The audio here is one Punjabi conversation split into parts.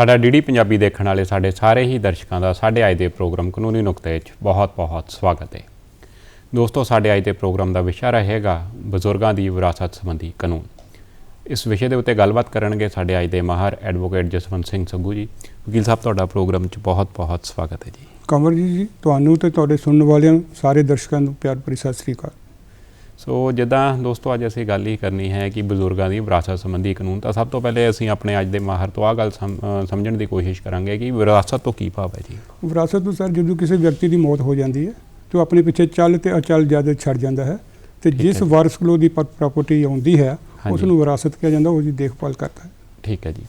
ਸਾਡਾ ਡੀਡੀ ਪੰਜਾਬੀ ਦੇਖਣ ਵਾਲੇ ਸਾਡੇ ਸਾਰੇ ਹੀ ਦਰਸ਼ਕਾਂ ਦਾ ਸਾਡੇ ਅੱਜ ਦੇ ਪ੍ਰੋਗਰਾਮ ਕਾਨੂੰਨੀ ਨੁਕਤੇ 'ਚ ਬਹੁਤ-ਬਹੁਤ ਸਵਾਗਤ ਹੈ। ਦੋਸਤੋ, ਸਾਡੇ ਅੱਜ ਦੇ ਪ੍ਰੋਗਰਾਮ ਦਾ ਵਿਸ਼ਾ ਰਹੇਗਾ ਬਜ਼ੁਰਗਾਂ ਦੀ ਵਿਰਾਸਤ ਸੰਬੰਧੀ ਕਾਨੂੰਨ। ਇਸ ਵਿਸ਼ੇ ਦੇ ਉੱਤੇ ਗੱਲਬਾਤ ਕਰਨਗੇ ਸਾਡੇ ਅੱਜ ਦੇ ਮਾਹਰ ਐਡਵੋਕੇਟ ਜਸਵੰਤ ਸਿੰਘ ਸੰਗੂ ਜੀ। ਵਕੀਲ ਸਾਹਿਬ, ਤੁਹਾਡਾ ਪ੍ਰੋਗਰਾਮ 'ਚ ਬਹੁਤ-ਬਹੁਤ ਸਵਾਗਤ ਹੈ ਜੀ। ਕੰਵਰ ਜੀ ਜੀ, ਤੁਹਾਨੂੰ ਤੇ ਤੁਹਾਡੇ ਸੁਣਨ ਵਾਲਿਆਂ ਨੂੰ ਸਾਰੇ ਦਰਸ਼ਕਾਂ ਨੂੰ ਪਿਆਰ ਭਰੀ ਸਤਿ ਸ੍ਰੀ ਅਕਾਲ। ਸੋ ਜਿੱਦਾਂ ਦੋਸਤੋ ਅੱਜ ਅਸੀਂ ਗੱਲ ਹੀ ਕਰਨੀ ਹੈ ਕਿ ਬਜ਼ੁਰਗਾਂ ਦੀ ਵਿਰਾਸਤ ਸੰਬੰਧੀ ਕਾਨੂੰਨ ਤਾਂ ਸਭ ਤੋਂ ਪਹਿਲੇ ਅਸੀਂ ਆਪਣੇ ਅੱਜ ਦੇ ਮਾਹਰ ਤੋਂ ਆ ਗੱਲ ਸਮਝਣ ਦੀ ਕੋਸ਼ਿਸ਼ ਕਰਾਂਗੇ ਕਿ ਵਿਰਾਸਤ ਤੋਂ ਕੀ ਭਾਵ ਹੈ ਜੀ ਵਿਰਾਸਤ ਨੂੰ ਸਰ ਜਦੋਂ ਕਿਸੇ ਵਿਅਕਤੀ ਦੀ ਮੌਤ ਹੋ ਜਾਂਦੀ ਹੈ ਤੇ ਉਹ ਆਪਣੇ ਪਿੱਛੇ ਚੱਲ ਤੇ ਅਚਲ ਜਾਇਦਾਦ ਛੱਡ ਜਾਂਦਾ ਹੈ ਤੇ ਜਿਸ। ਵਾਰਸ ਕੋਲ ਦੀ ਪ੍ਰਾਪਰਟੀ ਆਉਂਦੀ ਹੈ। ਉਸ ਨੂੰ ਵਿਰਾਸਤ ਕਿਹਾ ਜਾਂਦਾ ਉਹਦੀ ਦੇਖਭਾਲ ਕਰਦਾ ਹੈ ਠੀਕ ਹੈ ਜੀ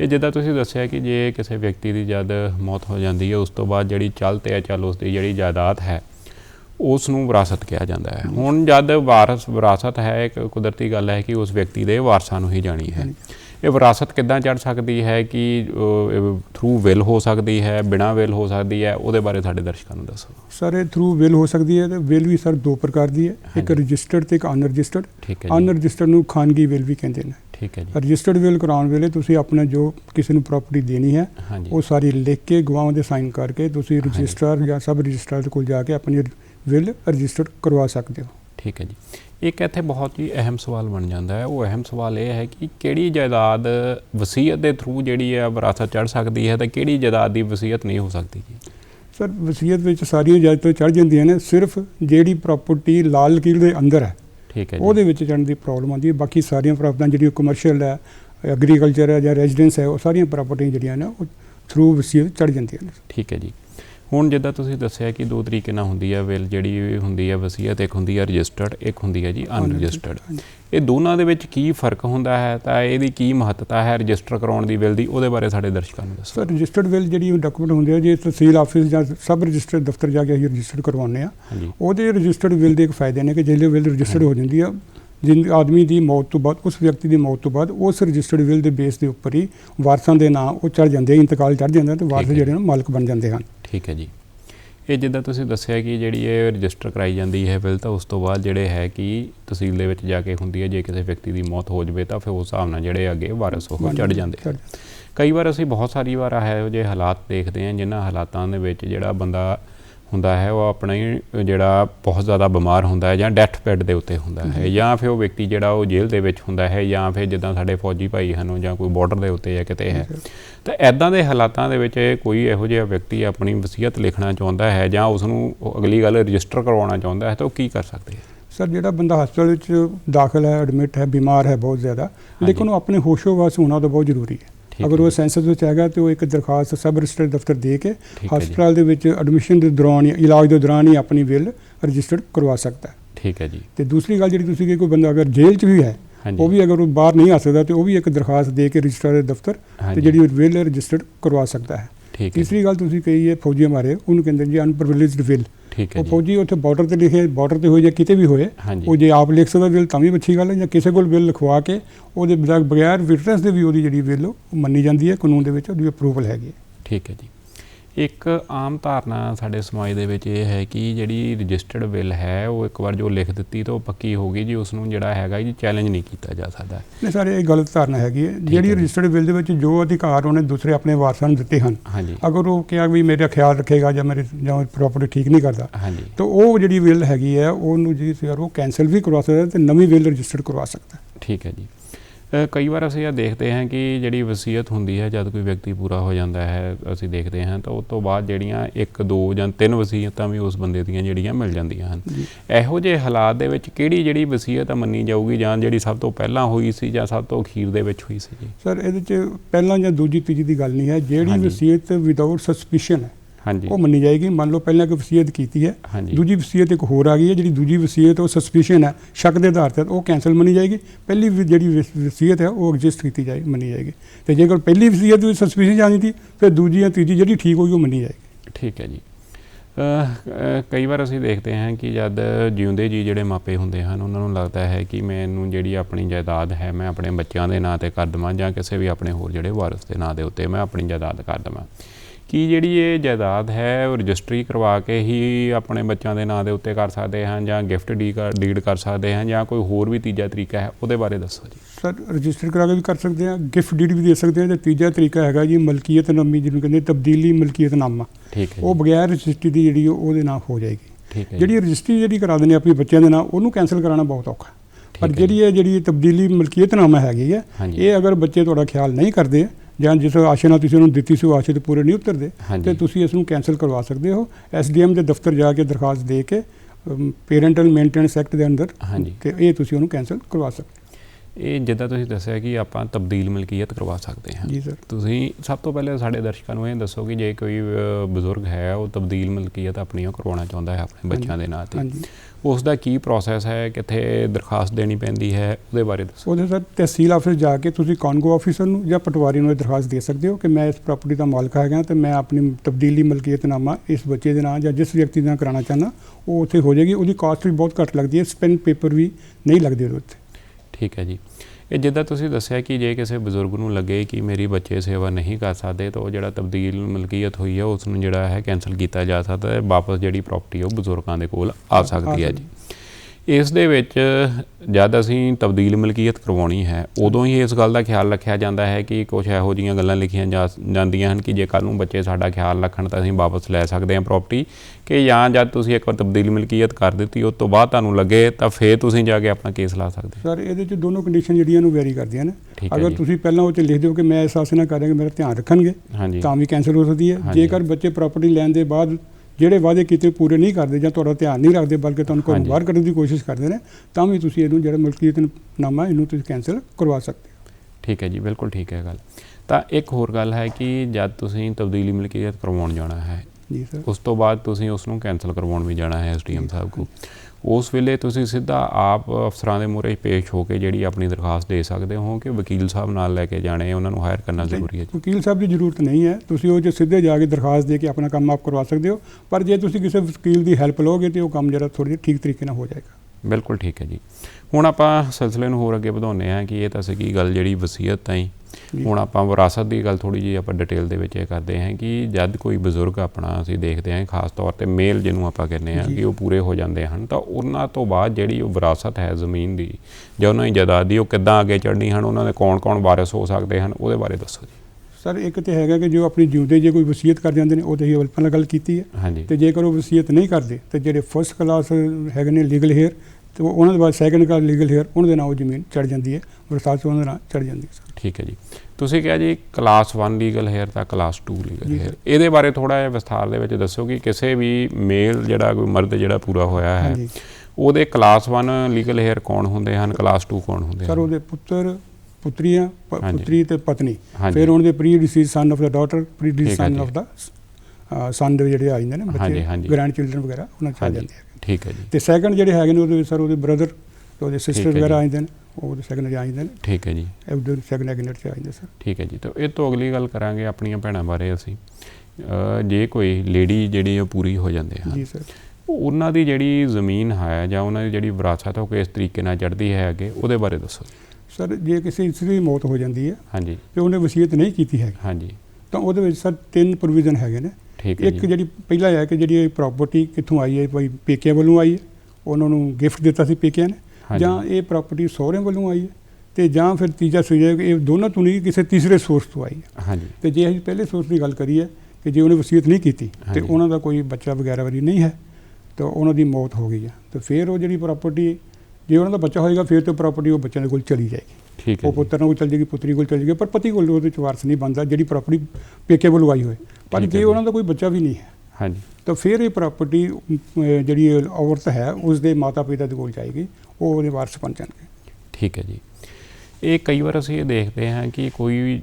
ਇਹ ਜਿੱਦਾਂ ਤੁਸੀਂ ਦੱਸਿਆ ਕਿ ਜੇ ਕਿਸੇ ਵਿਅਕਤੀ ਦੀ ਜਦ ਮੌਤ ਹੋ ਜਾਂਦੀ ਹੈ ਉਸ ਤੋਂ ਬਾਅਦ ਜਿਹੜੀ ਚੱਲ ਤੇ ਅਚਲ ਉਸ ਦੀ ਜਿਹੜੀ ਜਾਇਦਾਦ ਹੈ ਉਸ ਨੂੰ ਵਿਰਾਸਤ ਕਿਹਾ ਜਾਂਦਾ ਹੈ। ਹੁਣ ਜਦ ਵਾਰਸ ਵਿਰਾਸਤ ਹੈ ਇੱਕ ਕੁਦਰਤੀ ਗੱਲ ਹੈ ਕਿ ਉਸ ਵਿਅਕਤੀ ਦੇ ਵਾਰਸਾਂ ਨੂੰ ਹੀ ਜਾਣੀ ਹੈ। ਇਹ ਵਿਰਾਸਤ ਕਿੱਦਾਂ ਚੜ ਸਕਦੀ ਹੈ ਕਿ ਥਰੂ ਵਿਲ ਹੋ ਸਕਦੀ ਹੈ ਬਿਨਾਂ ਵਿਲ ਹੋ ਸਕਦੀ ਹੈ ਉਹਦੇ ਬਾਰੇ ਸਾਡੇ ਦਰਸ਼ਕਾਂ ਨੂੰ ਦੱਸੋ। ਸਰ ਇਹ ਥਰੂ ਵਿਲ ਹੋ ਸਕਦੀ ਹੈ ਤੇ ਵਿਲ ਵੀ ਸਰ ਦੋ ਪ੍ਰਕਾਰ ਦੀ ਹੈ। ਇੱਕ। ਰਜਿਸਟਰਡ ਤੇ ਇੱਕ ਅਨਰਜਿਸਟਰਡ ਅਨਰਜਿਸਟਰਡ ਨੂੰ ਖਾਨਗੀ ਵਿਲ ਵੀ ਕਹਿੰਦੇ ਨੇ। ਠੀਕ ਹੈ ਜੀ। ਰਜਿਸਟਰਡ ਵਿਲ ਕਰਾਉਣ ਵੇਲੇ ਤੁਸੀਂ ਆਪਣਾ ਜੋ ਕਿਸੇ ਨੂੰ ਪ੍ਰਾਪਰਟੀ ਦੇਣੀ ਹੈ ਉਹ ਸਾਰੀ ਲਿਖ ਕੇ ਗਵਾਹਾਂ ਦੇ ਸਾਈਨ ਕਰਕੇ ਤੁਸੀਂ। ਰਜਿਸਟਰ ਜਾਂ ਸਬ ਰਜਿਸਟਰ ਕੋਲ ਜਾ ਕੇ ਆਪਣੀ ਵਿਲ ਰਜਿਸਟਰ ਕਰਵਾ ਸਕਦੇ ਹੋ। ਠੀਕ ਹੈ ਜੀ। ਇੱਕ ਇੱਥੇ ਬਹੁਤ ਹੀ ਅਹਿਮ ਸਵਾਲ ਬਣ ਜਾਂਦਾ ਹੈ। ਉਹ ਅਹਿਮ ਸਵਾਲ ਇਹ ਹੈ ਕਿ ਕਿਹੜੀ ਜਾਇਦਾਦ ਵਸੀਅਤ ਦੇ ਥਰੂ ਜਿਹੜੀ ਹੈ ਵਿਰਾਸਤ ਚੜ ਸਕਦੀ ਹੈ ਤੇ ਕਿਹੜੀ ਜਾਇਦਾਦ ਦੀ ਵਸੀਅਤ ਨਹੀਂ ਹੋ ਸਕਦੀ ਜੀ? ਸਰ ਵਸੀਅਤ ਵਿੱਚ ਸਾਰੀਆਂ ਜਾਇਦਾਦਾਂ ਚੜ ਜਾਂਦੀਆਂ ਨੇ ਸਿਰਫ ਜਿਹੜੀ ਪ੍ਰਾਪਰਟੀ ਲਾਲ ਲਕੀਰ ਦੇ ਅੰਦਰ ਹੈ ਠੀਕ ਹੈ ਜੀ। ਉਹਦੇ ਵਿੱਚ ਚੜਨ ਦੀ ਪ੍ਰੋਬਲਮ ਆਉਂਦੀ ਹੈ। ਬਾਕੀ ਸਾਰੀਆਂ ਪ੍ਰਾਪਰਟੀਆਂ ਜਿਹੜੀਆਂ ਕਮਰਸ਼ੀਅਲ ਹੈ ਐਗਰੀਕਲਚਰ ਹੈ ਜਾਂ ਰੈਜ਼ੀਡੈਂਸ ਹੈ ਉਹ ਸਾਰੀਆਂ ਪ੍ਰਾਪਰਟੀਆਂ ਜਿਹੜੀਆਂ ਨੇ ਉਹ ਥਰੂ ਵਸੀਅਤ ਚੜ ਜਾਂਦੀਆਂ ਨੇ। ਠੀਕ ਹੈ ਜੀ। ਹੁਣ ਜਿੱਦਾਂ ਤੁਸੀਂ ਦੱਸਿਆ ਕਿ ਦੋ ਤਰੀਕੇ ਨਾਲ ਹੁੰਦੀ ਹੈ ਵਿਲ ਜਿਹੜੀ ਹੁੰਦੀ ਹੈ ਵਸੀਅਤ ਇੱਕ ਹੁੰਦੀ ਹੈ ਰਜਿਸਟਰਡ ਇੱਕ ਹੁੰਦੀ ਹੈ ਜੀ ਅਨਰਜਿਸਟਰਡ। ਇਹ ਦੋਨਾਂ ਦੇ ਵਿੱਚ ਕੀ ਫ਼ਰਕ ਹੁੰਦਾ ਹੈ? ਤਾਂ ਇਹਦੀ ਕੀ ਮਹੱਤਤਾ ਹੈ ਰਜਿਸਟਰ ਕਰਾਉਣ ਦੀ ਵਿਲ ਦੀ? ਉਹਦੇ ਬਾਰੇ ਸਾਡੇ ਦਰਸ਼ਕਾਂ ਨੂੰ ਦੱਸੋ। ਸਰ ਰਜਿਸਟਰਡ ਵਿਲ ਜਿਹੜੀ ਡਾਕੂਮੈਂਟ ਹੁੰਦੇ ਆ ਜੇ ਤਹਿਸੀਲ ਆਫਿਸ ਜਾਂ ਸਬ ਰਜਿਸਟਰ ਦਫ਼ਤਰ ਜਾ ਕੇ ਅਸੀਂ ਰਜਿਸਟਰ ਕਰਵਾਉਂਦੇ ਆ ਉਹਦੇ ਰਜਿਸਟਰਡ ਵਿਲ ਦੇ ਇੱਕ ਫਾਇਦੇ ਨੇ ਕਿ ਜਿਹੜੇ ਵਿਲ ਰਜਿਸਟਰਡ ਹੋ ਜਾਂਦੀ ਆ ਜਿਨ ਆਦਮੀ ਦੀ ਮੌਤ ਤੋਂ ਬਾਅਦ ਉਸ ਵਿਅਕਤੀ ਦੀ ਮੌਤ ਤੋਂ ਬਾਅਦ ਉਸ ਰਜਿਸਟਰਡ ਵਿਲ ਦੇ ਬੇਸ ਦੇ ਉੱਪਰ ਹੀ ਵਾਰਸਾਂ ਦੇ ਨਾਂ ਉਹ ਚੜ ਜਾਂਦੇ ਆ, ਇੰਤਕਾਲ ਚੜ ਜਾਂਦਾ ਤੇ ਵਾਰਸ ਹੈ। ਜਿਹੜੇ ਨੇ ਮਾਲਕ ਬਣ ਜਾਂਦੇ ਹਨ। ਠੀਕ ਹੈ ਜੀ। ਇਹ ਜਿੱਦਾਂ ਤੁਸੀਂ ਦੱਸਿਆ ਕਿ ਜਿਹੜੀ ਇਹ ਰਜਿਸਟਰ ਕਰਾਈ ਜਾਂਦੀ ਹੈ ਬਿੱਲ ਤਾਂ ਉਸ ਤੋਂ ਬਾਅਦ ਜਿਹੜੇ ਹੈ ਕਿ ਤਹਿਸੀਲ ਦੇ ਵਿੱਚ ਜਾ ਕੇ ਹੁੰਦੀ ਹੈ ਜੇ ਕਿਸੇ ਵਿਅਕਤੀ ਦੀ ਮੌਤ ਹੋ ਜਵੇ ਤਾਂ ਫਿਰ ਉਸ ਹਿਸਾਬ ਨਾਲ ਜਿਹੜੇ ਅੱਗੇ ਵਾਰਸ ਉਹ ਚੜ ਜਾਂਦੇ ਕਈ ਵਾਰ ਅਸੀਂ ਬਹੁਤ ਸਾਰੀ ਵਾਰ ਇਹੋ ਜਿਹੇ ਹਾਲਾਤ ਦੇਖਦੇ ਹਾਂ ਜਿਨ੍ਹਾਂ ਹਾਲਾਤਾਂ ਦੇ ਵਿੱਚ ਜਿਹੜਾ ਬੰਦਾ ਹੁੰਦਾ ਹੈ ਉਹ ਆਪਣਾ ਹੀ ਜਿਹੜਾ ਬਹੁਤ ਜ਼ਿਆਦਾ ਬਿਮਾਰ ਹੁੰਦਾ ਹੈ ਜਾਂ ਡੈਥ ਬੈੱਡ ਦੇ ਉੱਤੇ ਹੁੰਦਾ ਹੈ ਜਾਂ। ਫਿਰ ਉਹ ਵਿਅਕਤੀ ਜਿਹੜਾ ਉਹ ਜੇਲ੍ਹ ਦੇ ਵਿੱਚ ਹੁੰਦਾ ਹੈ ਜਾਂ ਫਿਰ ਜਿੱਦਾਂ ਸਾਡੇ ਫੌਜੀ ਭਾਈ ਹਨ ਜਾਂ ਕੋਈ ਬਾਰਡਰ ਦੇ ਉੱਤੇ ਜਾਂ ਕਿਤੇ ਹੈ। ਤਾਂ ਐਦਾਂ ਦੇ ਹਾਲਾਤਾਂ ਦੇ ਵਿੱਚ ਕੋਈ ਇਹੋ ਜਿਹਾ ਵਿਅਕਤੀ ਆਪਣੀ ਵਸੀਅਤ ਲਿਖਣਾ ਚਾਹੁੰਦਾ ਹੈ ਜਾਂ ਉਸ ਨੂੰ ਅਗਲੀ ਗੱਲ ਰਜਿਸਟਰ ਕਰਵਾਉਣਾ ਚਾਹੁੰਦਾ ਹੈ ਤਾਂ ਉਹ ਕੀ ਕਰ ਸਕਦੇ ਹੈ? ਸਰ ਜਿਹੜਾ ਬੰਦਾ ਹਸਪਤਾਲ ਵਿੱਚ ਦਾਖਲ ਹੈ ਐਡਮਿਟ ਹੈ ਬਿਮਾਰ ਹੈ ਬਹੁਤ ਜ਼ਿਆਦਾ ਲੇਕਿਨ ਉਹ ਆਪਣੇ ਹੋਸ਼ੋ-ਵਾਸ ਹੋਣਾ ਤਾਂ ਬਹੁਤ ਜ਼ਰੂਰੀ ਹੈ। ਅਗਰ ਉਹ ਸੈਂਸਸ ਵਿੱਚ ਹੈਗਾ ਤੇ ਉਹ ਇੱਕ ਦਰਖਾਸਤ ਸਬ ਰਜਿਸਟਰ ਦਫ਼ਤਰ ਦੇ ਕੇ ਹਸਪਤਾਲ ਦੇ ਵਿੱਚ ਐਡਮਿਸ਼ਨ ਦੇ ਦੌਰਾਨ ਜਾਂ ਇਲਾਜ ਦੇ ਦੌਰਾਨ ਹੀ ਆਪਣੀ ਵਿਲ ਰਜਿਸਟਰਡ ਕਰਵਾ ਸਕਦਾ ਹੈ। ਠੀਕ ਹੈ ਜੀ। ਤੇ ਦੂਸਰੀ ਗੱਲ ਜਿਹੜੀ ਤੁਸੀਂ ਕਿ ਕੋਈ ਬੰਦਾ ਅਗਰ ਜੇਲ੍ਹ 'ਚ ਵੀ ਹੈ ਉਹ ਵੀ ਅਗਰ ਉਹ ਬਾਹਰ ਨਹੀਂ ਆ ਸਕਦਾ ਤੇ ਉਹ ਵੀ ਇੱਕ ਦਰਖਾਸਤ ਦੇ ਕੇ ਰਜਿਸਟਰ ਦੇ ਦਫ਼ਤਰ ਤੇ ਜਿਹੜੀ ਵਿਲ ਰਜਿਸਟਰਡ ਕਰਵਾ ਸਕਦਾ ਹੈ। ਠੀਕ ਹੈ ਜੀ, ਤੀਸਰੀ ਗੱਲ ਤੁਸੀਂ ਕਹੀ ਹੈ ਫੌਜੀ ਹਮਾਰੇ ਉਹਨੂੰ ਕਹਿੰਦੇ ਜੀ ਅਨਪ੍ਰਿਵਿਲੇਜਡ ਵਿਲ ਠੀਕ ਹੈ ਉਹ ਜੀ। ਫੌਜੀ ਉੱਥੇ ਬਾਰਡਰ ਤੇ ਲਿਖੇ ਬਾਰਡਰ ਤੇ ਹੋਏ ਜਾਂ ਕਿਤੇ ਵੀ ਹੋਏ ਹਾਂਜੀ। ਉਹ ਜੇ ਆਪ ਲਿਖ ਸਕਦਾ ਵਿਲ ਤਾਂ ਵੀ ਅੱਛੀ ਗੱਲ ਹੈ ਜਾਂ ਕਿਸੇ ਕੋਲ ਵਿਲ ਲਿਖਵਾ ਕੇ ਉਹਦੇ ਬਗੈਰ- ਬਗੈਰ ਵਿਟਨੈਸ ਦੇ ਵੀ ਉਹਦੀ ਜਿਹੜੀ ਵਿਲ ਉਹ ਮੰਨੀ ਜਾਂਦੀ ਹੈ ਕਾਨੂੰਨ ਦੇ ਵਿੱਚ ਉਹਦੀ ਅਪਰੂਵਲ ਹੈਗੀ ਹੈ। ਠੀਕ ਹੈ ਜੀ। ਇੱਕ ਆਮ ਧਾਰਨਾ ਸਾਡੇ ਸਮਾਜ ਦੇ ਵਿੱਚ ਇਹ ਹੈ ਕਿ ਜਿਹੜੀ ਰਜਿਸਟਰਡ ਵਿਲ ਹੈ ਉਹ ਇੱਕ ਵਾਰ ਜੋ ਲਿਖ ਦਿੱਤੀ ਤਾਂ ਉਹ ਪੱਕੀ ਹੋ ਗਈ ਜੀ ਉਸ ਨੂੰ ਜਿਹੜਾ ਹੈਗਾ ਜੀ ਚੈਲੰਜ ਨਹੀਂ ਕੀਤਾ ਜਾ ਸਕਦਾ। ਇਹ ਸਾਰੇ ਇਹ ਗਲਤ ਧਾਰਨਾ ਹੈਗੀ ਹੈ। ਜਿਹੜੀ। ਰਜਿਸਟਰਡ ਵਿਲ ਦੇ ਵਿੱਚ ਜੋ ਅਧਿਕਾਰ ਉਹਨੇ ਦੂਸਰੇ ਆਪਣੇ ਵਾਰਸਾਂ ਨੂੰ ਦਿੱਤੇ ਹਨ ਅਗਰ ਉਹ ਕਿਹਾ ਵੀ ਮੇਰਾ ਖਿਆਲ ਰੱਖੇਗਾ ਜਾਂ ਮੇਰੇ ਜਾਂ ਪ੍ਰਾਪਰਟੀ ਠੀਕ ਨਹੀਂ ਕਰਦਾ ਹਾਂਜੀ। ਤਾਂ ਉਹ ਜਿਹੜੀ ਵਿਲ ਹੈਗੀ ਹੈ ਉਹਨੂੰ ਜੀ ਯਾਰ ਉਹ ਕੈਨਸਲ ਵੀ ਕਰਵਾ ਸਕਦਾ ਤੇ ਨਵੀਂ ਵਿਲ ਰਜਿਸਟਰਡ ਕਰਵਾ ਸਕਦਾ। ਠੀਕ ਹੈ ਜੀ। ਕਈ ਵਾਰ ਅਸੀਂ ਇਹ ਦੇਖਦੇ ਹਾਂ ਕਿ ਜਿਹੜੀ ਵਸੀਅਤ ਹੁੰਦੀ ਹੈ ਜਦ ਕੋਈ ਵਿਅਕਤੀ ਪੂਰਾ ਹੋ ਜਾਂਦਾ ਹੈ ਅਸੀਂ ਦੇਖਦੇ ਹਾਂ ਤਾਂ ਉਸ ਤੋਂ ਬਾਅਦ ਜਿਹੜੀਆਂ ਇੱਕ ਦੋ ਜਾਂ ਤਿੰਨ ਵਸੀਅਤਾਂ ਵੀ ਉਸ ਬੰਦੇ ਦੀਆਂ ਜਿਹੜੀਆਂ ਮਿਲ ਜਾਂਦੀਆਂ ਹਨ। ਇਹੋ ਜਿਹੇ ਹਾਲਾਤ ਦੇ ਵਿੱਚ ਕਿਹੜੀ ਜਿਹੜੀ ਵਸੀਅਤ ਮੰਨੀ ਜਾਊਗੀ ਜਾਂ ਜਿਹੜੀ ਸਭ ਤੋਂ ਪਹਿਲਾਂ ਹੋਈ ਸੀ ਜਾਂ ਸਭ ਤੋਂ ਅਖੀਰ ਦੇ ਵਿੱਚ ਹੋਈ ਸੀ ਜੀ ਸਰ ਇਹਦੇ ਚ ਪਹਿਲਾਂ ਜਾਂ ਦੂਜੀ ਤੀਜੀ ਦੀ ਗੱਲ ਨਹੀਂ ਹੈ ਜਿਹੜੀ। ਵਸੀਅਤ ਵਿਦਆਊਟ ਸਸਪੀਸ਼ਨ ਹੈ ਹਾਂਜੀ। ਉਹ ਮੰਨੀ ਜਾਏਗੀ। ਮੰਨ ਲਓ ਪਹਿਲਾਂ ਇੱਕ ਵਸੀਅਤ ਕੀਤੀ ਹੈ। ਦੂਜੀ ਵਸੀਅਤ ਇੱਕ ਹੋਰ ਆ ਗਈ ਹੈ ਜਿਹੜੀ ਦੂਜੀ ਵਸੀਅਤ ਉਹ ਸਸਪੀਸ਼ਨ ਹੈ ਸ਼ੱਕ ਦੇ ਆਧਾਰ ਤੇ। ਉਹ ਕੈਨਸਲ ਮੰਨੀ ਜਾਏਗੀ। ਪਹਿਲੀ ਜਿਹੜੀ ਵਸ- ਵਸੀਅਤ ਹੈ ਉਹ ਐਗਜ਼ਿਸਟ ਕੀਤੀ ਜਾਏ ਮੰਨੀ ਜਾਏਗੀ। ਤੇ ਜੇਕਰ ਪਹਿਲੀ ਵਸੀਅਤ ਵਿੱਚ ਸਸਪੀਸ਼ਨ ਜਾਣੀ ਸੀ ਫਿਰ ਦੂਜੀ ਜਾਂ ਤੀਜੀ ਜਿਹੜੀ ਠੀਕ ਹੋਈ ਉਹ ਮੰਨੀ ਜਾਏਗੀ। ਠੀਕ ਹੈ ਜੀ। ਕਈ ਵਾਰ ਅਸੀਂ ਦੇਖਦੇ ਹਾਂ ਕਿ ਜਦ ਜਿਉਂਦੇ ਜੀ ਜਿਹੜੇ ਮਾਪੇ ਹੁੰਦੇ ਹਨ ਉਹਨਾਂ ਨੂੰ ਲੱਗਦਾ ਹੈ ਕਿ ਮੈਨੂੰ ਜਿਹੜੀ ਆਪਣੀ ਜਾਇਦਾਦ ਹੈ ਮੈਂ ਆਪਣੇ ਬੱਚਿਆਂ ਦੇ ਨਾਂ ਤੇ ਕਰ ਦੇਵਾਂ ਜਾਂ ਕਿਸੇ ਵੀ ਆਪਣੇ ਹੋਰ ਜਿਹੜੇ ਵਾਰਸ ਦੇ ਨਾਂ ਦੇ ਉੱਤੇ ਮੈਂ ਆਪਣੀ ਜਾਇਦਾਦ ਕਰ ਦੇਵਾਂ। ਕੀ ਜਿਹੜੀ ਇਹ ਜਾਇਦਾਦ ਹੈ ਉਹ ਰਜਿਸਟਰੀ ਕਰਵਾ ਕੇ ਹੀ ਆਪਣੇ ਬੱਚਿਆਂ ਦੇ ਨਾਂ ਦੇ ਉੱਤੇ ਕਰ ਸਕਦੇ ਹਨ ਜਾਂ ਗਿਫਟ ਡੀਡ ਕਰ ਸਕਦੇ ਹਨ ਜਾਂ ਕੋਈ ਹੋਰ ਵੀ ਤੀਜਾ ਤਰੀਕਾ ਹੈ ਉਹਦੇ ਬਾਰੇ ਦੱਸੋ ਜੀ। ਸਰ ਰਜਿਸਟਰ ਕਰਾ ਕੇ ਵੀ ਕਰ ਸਕਦੇ ਆ ਗਿਫਟ ਡੀਡ ਵੀ ਦੇ ਸਕਦੇ ਆ ਤੇ ਤੀਜਾ ਤਰੀਕਾ ਹੈਗਾ ਜੀ ਮਲਕੀਅਤ ਨਾਮੀ ਜਿਹਨੂੰ ਕਹਿੰਦੇ ਤਬਦੀਲੀ ਮਲਕੀਅਤ ਨਾਮਾ। ਠੀਕ ਹੈ ਉਹ ਬਗੈਰ ਰਜਿਸਟਰੀ ਦੀ ਜਿਹੜੀ ਉਹ- ਉਹਦੇ ਨਾਲ ਹੋ ਜਾਏਗੀ। ਠੀਕ ਹੈ ਜਿਹੜੀ ਰਜਿਸਟਰੀ ਜਿਹੜੀ ਕਰਾ ਦਿੰਦੇ ਆਪਣੇ ਬੱਚਿਆਂ ਦੇ ਨਾਂ ਉਹਨੂੰ ਕੈਨਸਲ ਕਰਾਉਣਾ ਬਹੁਤ ਔਖਾ। ਹੈ। ਪਰ ਹੈ ਜਿਹੜੀ ਇਹ ਜਿਹੜੀ ਤਬਦੀਲੀ ਮਲਕੀਅਤਨਾਮਾ ਹੈਗੀ ਹੈ ਇਹ ਅਗਰ ਬੱਚੇ ਤੁਹਾਡਾ ਖਿਆਲ ਨਹੀਂ ਕਰਦੇ ਜਾਂ ਜਿਸ ਆਸ਼ੇ ਨਾਲ ਤੁਸੀਂ ਉਹਨੂੰ ਦਿੱਤੀ ਸੀ ਉਹ ਆਸ਼ੇ ਤੇ ਪੂਰੇ ਨਹੀਂ ਉਤਰਦੇ ਤੇ ਤੁਸੀਂ ਇਸ ਨੂੰ ਕੈਨਸਲ ਕਰਵਾ ਸਕਦੇ ਹੋ। ਐਸਡੀਐਮ ਦੇ ਦਫ਼ਤਰ ਜਾ ਕੇ ਦਰਖਾਸਤ ਦੇ ਕੇ ਪੇਰੈਂਟਲ ਮੇਨਟੇਨੈਂਸ ਐਕਟ ਦੇ ਅੰਦਰ ਕਿ ਇਹ ਤੁਸੀਂ ਉਹਨੂੰ ਕੈਨਸਲ ਕਰਵਾ ਸਕਦੇ ਇਹ ਜਿੱਦਾਂ ਤੁਸੀਂ ਦੱਸਿਆ ਕਿ ਆਪਾਂ ਤਬਦੀਲ ਮਲਕੀਅਤ ਕਰਵਾ ਸਕਦੇ ਹਾਂ। ਜੀ ਸਰ। ਤੁਸੀਂ ਸਭ ਤੋਂ ਪਹਿਲੇ ਸਾਡੇ ਦਰਸ਼ਕਾਂ ਨੂੰ ਇਹ ਦੱਸੋ ਕਿ ਜੇ ਕੋਈ ਬਜ਼ੁਰਗ ਹੈ ਉਹ ਤਬਦੀਲ ਮਲਕੀਅਤ ਆਪਣੀ ਉਹ ਕਰਵਾਉਣਾ ਚਾਹੁੰਦਾ ਹੈ ਆਪਣੇ ਬੱਚਿਆਂ ਦੇ ਨਾਂ ਤੇ। ਹਾਂਜੀ। ਉਸ ਦਾ ਕੀ ਪ੍ਰੋਸੈਸ ਹੈ ਕਿੱਥੇ ਦਰਖਾਸਤ ਦੇਣੀ ਪੈਂਦੀ ਹੈ ਉਹਦੇ ਬਾਰੇ ਦੱਸੋ। ਉਹਦੇ ਸਰ ਤਹਿਸੀਲ ਆਫਿਸ ਜਾ ਕੇ ਤੁਸੀਂ ਕਾਨਗੋ ਆਫੀਸਰ ਨੂੰ ਜਾਂ ਪਟਵਾਰੀ ਨੂੰ ਦਰਖਾਸਤ ਦੇ ਸਕਦੇ ਹੋ ਕਿ ਮੈਂ ਇਸ ਪ੍ਰਾਪਰਟੀ ਦਾ ਮਾਲਕ ਹੈਗਾ ਤੇ ਮੈਂ ਆਪਣੀ ਤਬਦੀਲੀ ਮਲਕੀਅਤਨਾਮਾ ਇਸ ਬੱਚੇ ਦੇ ਨਾਂ ਜਾਂ ਜਿਸ ਵਿਅਕਤੀ ਦੇ ਨਾਂ ਕਰਾਉਣਾ ਚਾਹੁੰਦਾ ਉਹ ਉੱਥੇ ਹੋ ਜਾਏਗੀ। ਉਹਦੀ ਕਾਸਟ ਵੀ ਬਹੁਤ ਘੱਟ ਲੱਗਦੀ ਹੈ ਸਪੈਨ ਪੇਪਰ ਵੀ ਨਹੀਂ ਲੱਗਦੇ ਉਹਦੇ ਉੱਤੇ। ਠੀਕ ਹੈ ਜੀ। ਇਹ ਜਿੱਦਾਂ ਤੁਸੀਂ ਦੱਸਿਆ ਕਿ ਜੇ ਕਿਸੇ ਬਜ਼ੁਰਗ ਨੂੰ ਲੱਗੇ ਕਿ ਮੇਰੀ ਬੱਚੇ ਸੇਵਾ ਨਹੀਂ ਕਰ ਸਕਦੇ ਤਾਂ ਉਹ ਜਿਹੜਾ ਤਬਦੀਲ ਮਲਕੀਅਤ ਹੋਈ ਹੈ ਉਸ ਨੂੰ ਜਿਹੜਾ ਹੈ ਕੈਨਸਲ ਕੀਤਾ ਜਾ ਸਕਦਾ ਹੈ ਵਾਪਸ ਜਿਹੜੀ ਪ੍ਰਾਪਰਟੀ ਉਹ ਬਜ਼ੁਰਗਾਂ ਦੇ ਕੋਲ ਆ ਸਕਦੀ ਹੈ ਜੀ। ਇਸ ਦੇ ਵਿੱਚ ਜਦ ਅਸੀਂ ਤਬਦੀਲ ਮਲਕੀਅਤ ਕਰਵਾਉਣੀ ਹੈ ਉਦੋਂ ਹੀ ਇਸ ਗੱਲ ਦਾ ਖਿਆਲ ਰੱਖਿਆ ਜਾਂਦਾ ਹੈ ਕਿ ਕੁਝ ਇਹੋ ਜਿਹੀਆਂ ਗੱਲਾਂ ਲਿਖੀਆਂ ਜਾ ਜਾਂਦੀਆਂ ਹਨ ਕਿ ਜੇ ਕੱਲ ਨੂੰ ਬੱਚੇ ਸਾਡਾ ਖਿਆਲ ਰੱਖਣ ਤਾਂ ਅਸੀਂ ਵਾਪਸ ਲੈ ਸਕਦੇ ਹਾਂ ਪ੍ਰਾਪਰਟੀ ਕਿ ਜਾਂ ਜਦ ਤੁਸੀਂ ਇੱਕ ਵਾਰ ਤਬਦੀਲ ਮਲਕੀਅਤ ਕਰ ਦਿੱਤੀ ਉਸ ਤੋਂ ਬਾਅਦ ਤੁਹਾਨੂੰ ਲੱਗੇ ਤਾਂ ਫੇਰ ਤੁਸੀਂ ਜਾ ਕੇ ਆਪਣਾ ਕੇਸ ਲਾ ਸਕਦੇ ਸਰ ਇਹਦੇ ਚ ਦੋਨੋਂ ਕੰਡੀਸ਼ਨ ਜਿਹੜੀਆਂ ਨੂੰ ਵੈਰੀ ਕਰਦੀਆਂ ਨੇ ਅਗਰ। ਤੁਸੀਂ ਪਹਿਲਾਂ ਉਹ ਚ ਲਿਖ ਦਿਓ ਕਿ ਮੈਂ ਇਸ ਆਸ ਨਾਲ ਕਰਾਂਗੇ ਮੇਰਾ ਧਿਆਨ ਰੱਖਣਗੇ ਤਾਂ ਵੀ ਕੈਂਸਲ ਹੋ ਸਕਦੀ ਹੈ। ਜੇਕਰ ਬੱਚੇ ਪ੍ਰਾਪਰਟੀ ਲੈਣ ਦੇ ਬਾਅਦ ਜਿਹੜੇ ਵਾਅਦੇ ਕੀਤੇ ਪੂਰੇ ਨਹੀਂ ਕਰਦੇ ਜਾਂ ਤੁਹਾਡਾ ਧਿਆਨ ਨਹੀਂ ਰੱਖਦੇ ਬਲਕਿ ਤੁਹਾਨੂੰ ਘਰੋਂ ਹਾਂਜੀ। ਬਾਹਰ ਕੱਢਣ ਦੀ ਕੋਸ਼ਿਸ਼ ਕਰਦੇ ਨੇ ਤਾਂ ਵੀ ਤੁਸੀਂ ਇਹਨੂੰ ਜਿਹੜਾ ਮਲਕੀਅਤਨਾਮਾ ਇਹਨੂੰ ਤੁਸੀਂ ਕੈਂਸਲ ਕਰਵਾ ਸਕਦੇ ਹੋ। ਠੀਕ ਹੈ ਜੀ ਬਿਲਕੁਲ ਠੀਕ ਹੈ ਗੱਲ। ਤਾਂ ਇੱਕ ਹੋਰ ਗੱਲ ਹੈ ਕਿ ਜਦ ਤੁਸੀਂ ਤਬਦੀਲੀ ਮਲਕੀਅਤ ਕਰਵਾਉਣ ਜਾਣਾ ਹੈ ਜੀ ਸਰ। ਉਸ ਤੋਂ ਬਾਅਦ ਤੁਸੀਂ ਉਸ ਨੂੰ ਕੈਨਸਲ ਕਰਵਾਉਣ ਵੀ ਜਾਣਾ ਹੈ ਐਸਡੀਐਮ ਸਾਹਿਬ ਕੋ ਉਸ ਵੇਲੇ ਤੁਸੀਂ ਸਿੱਧਾ ਆਪ ਅਫਸਰਾਂ ਦੇ ਮੂਹਰੇ ਪੇਸ਼ ਹੋ ਕੇ ਜਿਹੜੀ ਆਪਣੀ ਦਰਖਾਸਤ ਦੇ ਸਕਦੇ ਹੋ ਕਿ ਵਕੀਲ ਸਾਹਿਬ ਨਾਲ ਲੈ ਕੇ ਜਾਣੇ ਉਹਨਾਂ ਨੂੰ ਹਾਇਰ ਕਰਨਾ ਜ਼ਰੂਰੀ ਹੈ ਜੀ। ਵਕੀਲ ਸਾਹਿਬ ਦੀ ਜ਼ਰੂਰਤ ਨਹੀਂ ਹੈ। ਤੁਸੀਂ ਉਹ ਜੇ ਸਿੱਧੇ ਜਾ ਕੇ ਦਰਖਾਸਤ ਦੇ ਕੇ ਆਪਣਾ ਕੰਮ ਆਪ ਕਰਵਾ ਸਕਦੇ ਹੋ। ਪਰ ਜੇ ਤੁਸੀਂ ਕਿਸੇ ਵਕੀਲ ਦੀ ਹੈਲਪ ਲਓਗੇ ਤੇ ਉਹ ਕੰਮ ਜਿਹੜਾ ਥੋੜੀ ਜਿਹੀ ਠੀਕ ਤਰੀਕੇ ਨਾਲ ਹੋ ਜਾਏਗਾ। ਬਿਲਕੁਲ ਠੀਕ ਹੈ ਜੀ ਹੁਣ ਆਪਾਂ ਸਿਲਸਿਲੇ ਨੂੰ ਹੋਰ ਅੱਗੇ ਵਧਾਉਂਦੇ ਹਾਂ ਕਿ ਇਹ ਤਾਂ ਸੀਗੀ ਗੱਲ ਜਿਹੜੀ ਵਸੀਅਤ ਤਾਈਂ। ਹੁਣ ਆਪਾਂ ਵਿਰਾਸਤ ਦੀ ਗੱਲ ਥੋੜੀ ਜਿਹੀ ਆਪਾਂ ਡਿਟੇਲ ਦੇ ਵਿੱਚ ਇਹ ਕਰਦੇ ਹਾਂ ਕਿ ਜਦ ਕੋਈ ਬਜ਼ੁਰਗ ਆਪਣਾ ਅਸੀਂ ਦੇਖਦੇ ਹਾਂ ਖਾਸ ਤੌਰ ਤੇ ਮੇਲ ਜਿਹਨੂੰ ਆਪਾਂ ਕਹਿੰਦੇ ਹਾਂ। ਕਿ ਉਹ ਪੂਰੇ ਹੋ ਜਾਂਦੇ ਹਨ ਤਾਂ ਉਹਨਾਂ ਤੋਂ ਬਾਅਦ ਜਿਹੜੀ ਉਹ ਵਿਰਾਸਤ ਹੈ ਜ਼ਮੀਨ ਦੀ ਜਾਂ ਉਹਨਾਂ ਦੀ ਜਾਇਦਾਦ ਦੀ ਉਹ ਕਿੱਦਾਂ ਅੱਗੇ ਚੜ੍ਹਨੀ ਹਨ ਉਹਨਾਂ ਦੇ ਕੌਣ-ਕੌਣ ਵਾਰਿਸ ਹੋ ਸਕਦੇ ਹਨ ਉਹਦੇ ਬਾਰੇ ਦੱਸੋ ਜੀ ਸਰ ਇੱਕ ਤੇ ਹੈਗਾ ਕਿ ਜੋ ਆਪਣੀ ਜਿਉਂਦੇ ਜੇ ਕੋਈ ਵਸੀਅਤ ਕਰ ਜਾਂਦੇ ਨੇ ਉਹ ਤੇ ਹੀ ਪਹਿਲਾਂ ਗੱਲ ਕੀਤੀ ਹੈ। ਤੇ ਜੇਕਰ ਉਹ ਵਸੀਅਤ ਨਹੀਂ ਕਰਦੇ ਤੇ ਜਿਹੜੇ ਫਸਟ ਕਲਾਸ ਹੈਗੇ ਨੇ ਲੀਗਲ ਹੇਅਰ ਤੇ ਉਹ- ਉਹਨਾਂ ਦੇ ਬਾਅਦ ਸੈਕੰਡ ਕਲਾਸ ਲੀਗਲ ਹੇਅਰ ਉਹਨਾਂ ਦੇ ਨਾਲ ਉਹ ਜ਼ਮੀਨ ਚੜ ਜਾਂਦੀ ਹੈ ਵਿਰਸਾਤ ਉਹਨਾਂ ਦੇ ਨਾਲ ਚੜ ਜਾਂਦੀ ਹੈ ਸਰ। ਠੀਕ ਹੈ ਜੀ। ਤੁਸੀਂ ਕਿਹਾ ਜੀ ਕਲਾਸ 1 ਲੀਗਲ ਹੇਅਰ ਤਾਂ ਕਲਾਸ 2 ਲੀਗਲ ਹੇਅਰ ਸਰ। ਇਹਦੇ ਬਾਰੇ ਥੋੜਾ ਜਿਹਾ ਵਿਸਥਾਰ ਦੇ ਵਿੱਚ ਦੱਸੋ ਕਿ ਕਿਸੇ ਵੀ ਮੇਲ ਜਿਹੜਾ ਕੋਈ ਮਰਦ ਜਿਹੜਾ ਪੂਰਾ ਹੋਇਆ ਹੈ ਉਹਦੇ ਕਲਾਸ 1 ਲੀਗਲ ਹੇਅਰ ਕੌਣ ਹੁੰਦੇ ਹਨ ਕਲਾਸ 2 ਕੌਣ ਹੁੰਦੇ ਸਰ ਹਨ? ਉਹਦੇ ਪੁੱਤਰ ਪੁੱਤਰੀਆਂ। ਪੁੱਤਰੀ ਤੇ ਪਤਨੀ। ਫਿਰ ਉਹਨਾਂ ਦੇ predeceased son of the daughter predeceased son. Of the son ਦੇ ਜਿਹੜੇ ਆ ਜਾਂਦੇ ਨੇ ਬੱਚੇ। ਗ੍ਰੈਂਡ ਚਿਲਡਰਨ ਵਗੈਰਾ ਉਹਨਾਂ ਚ ਆ ਜਾਂਦੇ ਆ। ਠੀਕ ਹੈ ਜੀ। ਤੇ ਸੈਕੰਡ ਜਿਹੜੇ ਹੈਗੇ ਨੇ ਉਹਦੇ ਵਿੱਚ ਸਰ ਉਹਦੇ ਬ੍ਰਦਰ ਉਹਦੇ ਸਿਸਟਰ ਵਗੈਰਾ ਆ। ਜਾਂਦੇ ਨੇ ਉਹ ਉਹਦੇ ਸੈਕੰਡ ਆ ਜਾਂਦੇ ਨੇ। ਠੀਕ ਹੈ ਜੀ। ਉਹਦੇ ਸੈਕੰਡ ਐਗਨੇਟ ਚ ਆ ਜਾਂਦੇ ਸਰ ਠੀਕ ਹੈ ਜੀ। ਤਾਂ ਇਹ ਤੋਂ ਅਗਲੀ ਗੱਲ ਕਰਾਂਗੇ ਆਪਣੀਆਂ ਭੈਣਾਂ ਬਾਰੇ ਅਸੀਂ। ਜੇ ਕੋਈ ਲੇਡੀ ਜਿਹੜੀ ਉਹ ਪੂਰੀ ਹੋ ਜਾਂਦੇ ਹਨ ਜੀ ਸਰ ਉਹਨਾਂ ਦੀ ਜਿਹੜੀ ਜ਼ਮੀਨ ਹੈ ਜਾਂ ਉਹਨਾਂ ਦੀ ਜਿਹੜੀ ਵਿਰਾਸਤ ਹੈ ਉਹ ਕਿਸ ਤਰੀਕੇ ਨਾਲ ਚੜ੍ਹਦੀ ਹੈ ਅੱਗੇ ਉਹਦੇ ਬਾਰੇ ਦੱਸੋ ਸਰ ਜੇ ਕਿਸੇ ਇਸਤਰੀ ਦੀ ਮੌਤ ਹੋ ਜਾਂਦੀ ਹੈ ਹਾਂਜੀ। ਤੇ ਉਹਨੇ ਵਸੀਅਤ ਨਹੀਂ ਕੀਤੀ ਹੈਗੀ ਹਾਂਜੀ। ਤਾਂ ਉਹਦੇ ਵਿੱਚ ਸਰ ਤਿੰਨ ਪ੍ਰੋਵੀਜ਼ਨ ਹੈਗੇ ਨੇ। ਠੀਕ ਹੈ ਇੱਕ ਜਿਹੜੀ ਪਹਿਲਾ ਹੈ ਕਿ ਜਿਹੜੀ ਇਹ ਪ੍ਰਾਪਰਟੀ ਕਿੱਥੋਂ ਆਈ ਹੈ ਭਾਈ ਪੇਕਿਆਂ ਵੱਲੋਂ ਆਈ ਹੈ ਉਹਨਾਂ ਨੂੰ ਗਿਫਟ ਦਿੱਤਾ ਸੀ ਪੇਕਿਆਂ ਨੇ। ਜਾਂ ਇਹ ਪ੍ਰਾਪਰਟੀ ਸਹੁਰਿਆਂ ਵੱਲੋਂ ਆਈ ਹੈ ਤੇ ਜਾਂ ਫਿਰ ਤੀਜਾ ਸੁਝਿਆ ਕਿ ਇਹ ਦੋਨਾਂ ਤੋਂ ਨਹੀਂ ਕਿਸੇ ਤੀਸਰੇ ਸੋਰਸ ਤੋਂ ਆਈ ਹੈ। ਹਾਂਜੀ। ਤੇ ਜੇ ਅਸੀਂ ਪਹਿਲੇ ਸੋਰਸ ਦੀ ਗੱਲ ਕਰੀਏ ਕਿ ਜੇ ਉਹਨੇ ਵਸੀਅਤ ਨਹੀਂ ਕੀਤੀ ਤੇ। ਉਹਨਾਂ ਦਾ ਕੋਈ ਬੱਚਾ ਵਗੈਰਾ ਵਰੀ ਨਹੀਂ ਹੈ ਤਾਂ ਉਹਨਾਂ ਦੀ ਮੌਤ ਹੋ ਗਈ ਹੈ। ਤਾਂ ਫਿਰ ਉਹ ਜਿਹੜੀ ਪ੍ਰਾਪਰਟੀ ਜੇ ਉਹਨਾਂ ਦਾ ਬੱਚਾ ਹੋਏਗਾ ਫਿਰ ਤੇ ਪ੍ਰਾਪਰਟੀ ਉਹ ਬੱਚਿਆਂ ਦੇ ਕੋਲ ਚਲੀ ਜਾਏਗੀ। ਠੀਕ ਹੈ ਉਹ ਪੁੱਤਰ ਨੂੰ ਚਲ ਜਾਏਗੀ ਪੁੱਤਰੀ ਕੋਲ ਚਲ ਜਾਏਗੀ ਪਰ ਪਤੀ ਕੋਲ ਉਹਦੇ ਚ ਵਾਰਸ ਨਹੀਂ ਬਣਦਾ ਜਿਹੜੀ ਪ੍ਰਾਪਰਟੀ ਪੇਕੇ ਵੱਲੋਂ ਆਈ ਹੋਏ। ਪਰ ਜੇ। ਉਹਨਾਂ ਦਾ ਕੋਈ ਬੱਚਾ ਵੀ ਨਹੀਂ ਹੈ ਹਾਂਜੀ। ਤਾਂ ਫਿਰ ਇਹ ਪ੍ਰਾਪਰਟੀ ਜਿਹੜੀ ਔਰਤ ਹੈ ਉਸ ਦੇ ਮਾਤਾ ਪਿਤਾ ਦੇ ਕੋਲ ਜਾਏਗੀ ਉਹ ਉਹਦੇ ਵਾਰਸ ਬਣ ਜਾਣਗੇ। ਠੀਕ ਹੈ ਜੀ। ਇਹ ਕਈ ਵਾਰ ਅਸੀਂ ਇਹ ਦੇਖਦੇ ਹਾਂ ਕਿ ਕੋਈ